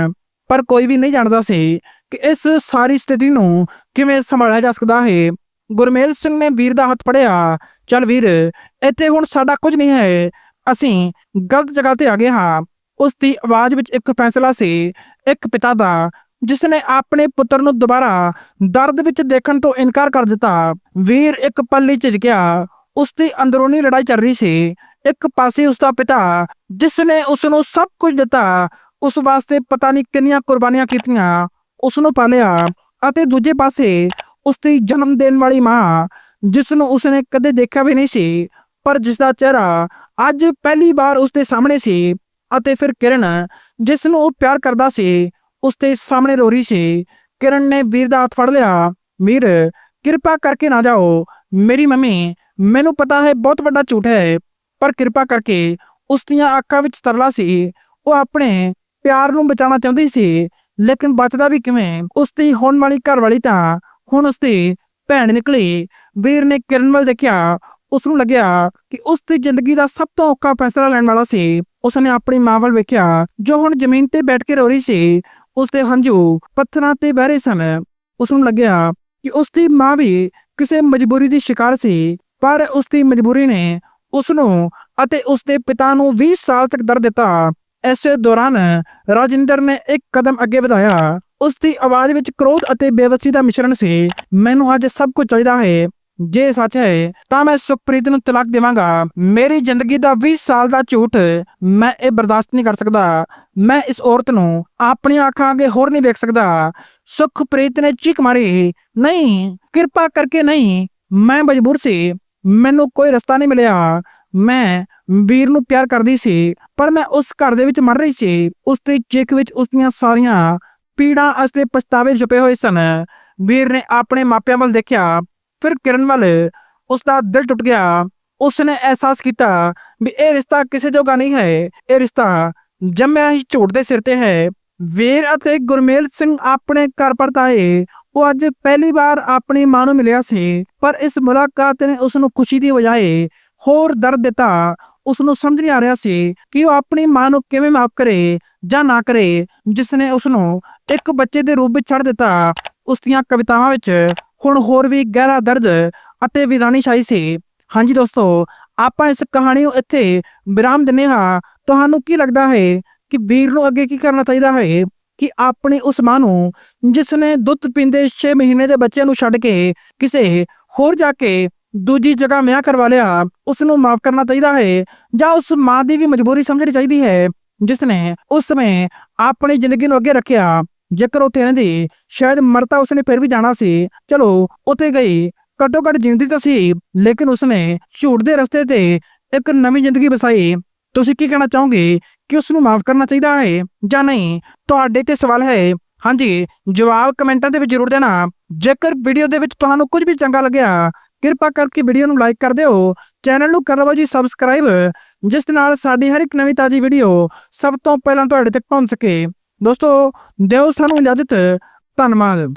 ਪਰ ਕੋਈ ਵੀ ਨਹੀਂ ਜਾਣਦਾ ਸੀ ਕਿ ਇਸ ਸਾਰੀ ਸਥਿਤੀ ਨੂੰ ਕਿਵੇਂ ਸੰਭਾਲਿਆ ਜਾ ਸਕਦਾ ਹੈ। ਗੁਰਮੇਲ ਸਿੰਘ ਨੇ ਵੀਰ ਦਾ ਹੱਥ ਫੜਿਆ, ਚੱਲ ਵੀਰ, ਇੱਥੇ ਹੁਣ ਸਾਡਾ ਕੁਝ ਨਹੀਂ ਹੈ। ਅਸੀਂ ਗਲਤ ਜਗ੍ਹਾ ਤੇ ਆ ਗਏ ਹਾਂ। ਉਸ ਦੀ ਆਵਾਜ਼ ਵਿੱਚ ਇੱਕ ਫੈਸਲਾ ਸੀ, ਇੱਕ ਪਿਤਾ ਦਾ ਜਿਸ ਨੇ ਆਪਣੇ ਪੁੱਤਰ ਨੂੰ ਦੁਬਾਰਾ ਦਰਦ ਵਿੱਚ ਦੇਖਣ ਤੋਂ ਇਨਕਾਰ ਕਰ ਦਿੱਤਾ। ਵੀਰ ਇੱਕ ਪੱਲੀ ਝਿਜਕਿਆ ਉਸ ਦੀ ਅੰਦਰੂਨੀ ਲੜਾਈ ਚੱਲ ਰਹੀ ਸੀ। ਇੱਕ ਪਾਸੇ ਉਸ ਦਾ ਪਿਤਾ ਜਿਸ ਨੇ ਉਸ ਨੂੰ ਸਭ ਕੁਝ ਦਿੱਤਾ, ਉਸ ਵਾਸਤੇ ਪਤਾ ਨਹੀਂ ਕਿੰਨੀਆਂ ਕੁਰਬਾਨੀਆਂ ਕੀਤੀਆਂ ਉਸ ਨੂੰ ਪਾਲਿਆ ਅਤੇ ਦੂਜੇ ਪਾਸੇ ਉਸ ਦੀ ਜਨਮ ਦੇਣ ਵਾਲੀ ਮਾਂ ਜਿਸ ਨੂੰ ਉਸਨੇ ਕਦੇ ਦੇਖਿਆ ਵੀ ਨਹੀਂ ਸੀ, ਪਰ ਜਿਸ ਦਾ ਚਿਹਰਾ ਅੱਜ ਪਹਿਲੀ ਵਾਰ ਉਸ ਦੇ ਸਾਹਮਣੇ ਸੀ ਅਤੇ ਫਿਰ ਕਿਰਨ ਜਿਸ ਨੂੰ ਉਹ ਪਿਆਰ ਕਰਦਾ ਸੀ ਉਸ ਦੇ ਸਾਹਮਣੇ ਰੋ ਰਹੀ ਸੀ। ਕਿਰਨ ਨੇ ਵੀਰ ਦਾ ਹੱਥ ਫੜ ਲਿਆ, ਵੀਰ, ਕਿਰਪਾ ਕਰਕੇ ਨਾ ਜਾਓ, ਮੇਰੀ ਮੰਮੀ ਮੈਨੂੰ ਪਤਾ ਹੈ ਬਹੁਤ ਵੱਡਾ ਝੂਠ ਹੈ ਪਰ ਕਿਰਪਾ ਕਰਕੇ ਉਸ ਦੀਆਂ ਅੱਖਾਂ ਵਿੱਚ ਤਰਲਾ ਸੀ। ਉਹ ਆਪਣੇ ਪਿਆਰ ਨੂੰ ਬਚਾਉਣਾ ਚਾਹੁੰਦੀ ਸੀ, ਲੇਕਿਨ ਬਚਦਾ ਵੀ ਕਿਵੇਂ? ਉਸ ਦੀ ਹੋਣ ਵਾਲੀ ਘਰਵਾਲੀ ਤਾਂ ਹੁਣ ਉਸ ਦੀ ਭੈਣ ਨਿਕਲੀ। ਵੀਰ ਨੇ ਕਿਰਨ ਵੱਲ ਦੇਖਿਆ। ਉਸ ਨੂੰ ਲੱਗਿਆ ਕਿ ਉਸ ਦੀ ਜ਼ਿੰਦਗੀ ਦਾ ਸਭ ਤੋਂ ਔਖਾ ਫੈਸਲਾ ਲੈਣ ਵਾਲਾ ਸੀ। ਉਸ ਨੇ ਆਪਣੀ ਮਾਂ ਵੱਲ ਵੇਖਿਆ, ਜੋ ਹੁਣ ਜ਼ਮੀਨ ਤੇ ਬੈਠ ਕੇ ਰੋ ਰਹੀ ਸੀ। ਉਸ ਦੇ ਹੰਝੂ ਪੱਥਰਾਂ ਤੇ ਵਹਿ ਰਹੇ ਸਨ। ਉਸ ਨੂੰ ਲੱਗਿਆ ਕਿ ਉਸ ਦੀ ਮਾਂ ਵੀ ਕਿਸੇ ਮਜਬੂਰੀ ਦੀ ਸ਼ਿਕਾਰ ਸੀ। ਪਰ ਉਸ ਦੀ ਮਜਬੂਰੀ ਨੇ ਉਸ ਨੂੰ ਅਤੇ ਉਸ ਦੇ ਪਿਤਾ ਨੂੰ 20 ਸਾਲ ਤੱਕ ਦਰਦ ਦਿੱਤਾ। ਐਸੇ ਦੌਰਾਨ ਰਾਜਿੰਦਰ ਨੇ ਇੱਕ ਕਦਮ ਅੱਗੇ ਵਧਾਇਆ। ਉਸ ਦੀ ਆਵਾਜ਼ ਵਿੱਚ ਕ੍ਰੋਧ ਅਤੇ ਬੇਵਸੀ ਦਾ ਮਿਸ਼ਰਣ ਸੀ। ਮੈਨੂੰ ਅੱਜ ਸਭ ਕੁਝ ਚਾਹੀਦਾ ਹੈ। ਜੇ ਸੱਚ ਹੈ, ਤਾਂ ਮੈਂ ਸੁਖਪ੍ਰੀਤ ਨੂੰ ਤਲਾਕ ਦੇਵਾਂਗਾ। ਮੇਰੀ ਜ਼ਿੰਦਗੀ ਦਾ 20 ਸਾਲ ਦਾ ਝੂਠ ਮੈਂ ਇਹ ਬਰਦਾਸ਼ਤ ਨਹੀਂ ਕਰ ਸਕਦਾ। ਮੈਂ ਇਸ ਔਰਤ ਨੂੰ ਆਪਣੀਆਂ ਅੱਖਾਂ ਅੱਗੇ ਹੋਰ ਨਹੀਂ ਵੇਖ ਸਕਦਾ। ਸੁਖਪ੍ਰੀਤ ਨੇ ਚੀਕ ਮਾਰੀ, ਨਹੀਂ, ਕਿਰਪਾ ਕਰਕੇ ਨਹੀਂ। ਮੈਂ ਮਜਬੂਰ ਸੀ। ਮੈਨੂੰ ਕੋਈ ਰਸਤਾ ਨਹੀਂ ਮਿਲਿਆ। ਮੈਂ ਵੀਰ ਨੂੰ ਪਿਆਰ ਕਰਦੀ ਸੀ, ਪਰ ਮੈਂ ਉਸ ਘਰ ਦੇ ਵਿੱਚ ਮਰ ਰਹੀ ਸੀ। ਉਸ ਦੀ ਚਿੱਕ ਵਿੱਚ ਉਸ ਦੀਆਂ ਸਾਰੀਆਂ ਪੀੜਾਂ ਅਤੇ ਪਛਤਾਵੇ ਛੁਪੇ ਹੋਏ ਸਨ। ਵੀਰ ਨੇ ਆਪਣੇ ਮਾਪਿਆਂ ਵੱਲ ਦੇਖਿਆ, ਫਿਰ ਕਿਰਨ ਵੱਲ। ਉਸ ਦਾ ਦਿਲ ਟੁੱਟ ਗਿਆ। ਉਸ ਨੇ ਅਹਿਸਾਸ ਕੀਤਾ ਵੀ ਇਹ ਰਿਸ਼ਤਾ ਕਿਸੇ ਜੋਗਾ ਨਹੀਂ ਹੈ। ਇਹ ਰਿਸ਼ਤਾ ਜੰਮਿਆ ਹੀ ਝੂਠ ਦੇ ਸਿਰ ਤੇ ਹੈ। ਵੀਰ ਅਤੇ ਗੁਰਮੇਲ ਸਿੰਘ ਆਪਣੇ ਘਰ ਪਰਤਾਏ ਉਹ ਅੱਜ ਪਹਿਲੀ ਵਾਰ ਆਪਣੀ ਮਾਂ ਨੂੰ ਮਿਲਿਆ ਸੀ, ਪਰ ਇਸ ਮੁਲਾਕਾਤ ਨੇ ਉਸ ਨੂੰ ਖੁਸ਼ੀ ਦੀ ਬਜਾਏ ਹੋਰ ਦਰਦ ਦਿੱਤਾ। ਉਸ ਨੂੰ ਸਮਝ ਨਹੀਂ ਆ ਰਿਹਾ ਸੀ ਕਿ ਉਹ ਆਪਣੀ ਮਾਂ ਨੂੰ ਕਿਵੇਂ ਮਾਫ ਕਰੇ ਜਾਂ ਨਾ ਕਰੇ ਜਿਸ ਨੇ ਉਸ ਨੂੰ ਇੱਕ ਬੱਚੇ ਦੇ ਰੂਪ ਵਿੱਚ ਛੱਡ ਦਿੱਤਾ। ਉਸ ਦੀਆਂ ਕਵਿਤਾਵਾਂ ਵਿੱਚ ਹੁਣ ਹੋਰ ਵੀ ਗਹਿਰਾ ਦਰਦ ਅਤੇ ਵਿਦਾਨੀਸ਼ਾਹੀ ਸੀ। ਹਾਂਜੀ ਦੋਸਤੋ, ਆਪਾਂ ਇਸ ਕਹਾਣੀ ਨੂੰ ਇੱਥੇ ਵਿਰਾਮ ਦਿੰਨੇ ਹਾਂ। ਤੁਹਾਨੂੰ ਕੀ ਲੱਗਦਾ ਹੈ ਕਿ ਵੀਰ ਨੂੰ ਅੱਗੇ ਕੀ ਕਰਨਾ ਚਾਹੀਦਾ ਹੈ? ਕਿ ਆਪਣੀ ਉਸ ਮਾਂ ਨੂੰ, ਜਿਸ ਨੇ ਦੁੱਧ ਪੀਂਦੇ 6 ਮਹੀਨੇ ਦੇ ਬੱਚੇ ਨੂੰ ਛੱਡ ਕੇ ਕਿਸੇ ਹੋਰ ਜਾ ਕੇ ਦੂਜੀ ਜਗ੍ਹਾ ਵਿਆਹ ਕਰਵਾ ਲਿਆ, ਉਸ ਨੂੰ ਮਾਫ ਕਰਨਾ ਚਾਹੀਦਾ ਹੈ, ਜਾਂ ਉਸ ਮਾਂ ਦੀ ਵੀ ਮਜਬੂਰੀ ਸਮਝਣੀ ਚਾਹੀਦੀ ਹੈ, ਜਿਸ ਨੇ ਉਸ ਸਮੇਂ ਆਪਣੀ ਜ਼ਿੰਦਗੀ ਨੂੰ ਅੱਗੇ ਰੱਖਿਆ। ਜੇਕਰ ਉੱਥੇ ਰਹਿੰਦੀ, ਸ਼ਾਇਦ ਮਰਤਾ ਉਸਨੇ ਫਿਰ ਵੀ ਜਾਣਾ ਸੀ। ਚਲੋ, ਉੱਥੇ ਗਈ। ਘੱਟੋ ਘੱਟ ਜਿਉਂਦੀ ਤਾਂ ਸੀ, ਲੇਕਿਨ ਉਸਨੇ ਝੂਠ ਦੇ ਰਸਤੇ ਤੇ ਇੱਕ ਨਵੀਂ ਜ਼ਿੰਦਗੀ ਵਸਾਈ ਤੁਸੀਂ ਕੀ ਕਹਿਣਾ ਚਾਹੋਗੇ? ਕਿ ਉਸ ਨੂੰ ਮਾਫ ਕਰਨਾ ਚਾਹੀਦਾ ਹੈ ਜਾਂ ਨਹੀਂ? ਤੁਹਾਡੇ ਤੇ ਸਵਾਲ ਹੈ। ਹਾਂਜੀ, ਜਵਾਬ ਕਮੈਂਟਾਂ ਦੇ ਵਿੱਚ ਜ਼ਰੂਰ ਦੇਣਾ। ਜੇਕਰ ਵੀਡੀਓ ਦੇ ਵਿੱਚ ਤੁਹਾਨੂੰ ਕੁਝ ਵੀ ਚੰਗਾ ਲੱਗਿਆ, ਕਿਰਪਾ ਕਰਕੇ ਵੀਡੀਓ ਨੂੰ ਲਾਈਕ ਕਰ ਦਿਓ। ਚੈਨਲ ਨੂੰ ਕਰ ਲਵੋ ਜੀ ਸਬਸਕ੍ਰਾਈਬ, ਜਿਸ ਨਾਲ ਸਾਡੀ ਹਰ ਇੱਕ ਨਵੀਂ ਤਾਜ਼ੀ ਵੀਡੀਓ ਸਭ ਤੋਂ ਪਹਿਲਾਂ ਤੁਹਾਡੇ ਤੱਕ ਪਹੁੰਚ ਸਕੇ। ਦੋਸਤੋ, ਦਿਓ ਸਾਨੂੰ ਇਜਾਜ਼ਤ। ਧੰਨਵਾਦ।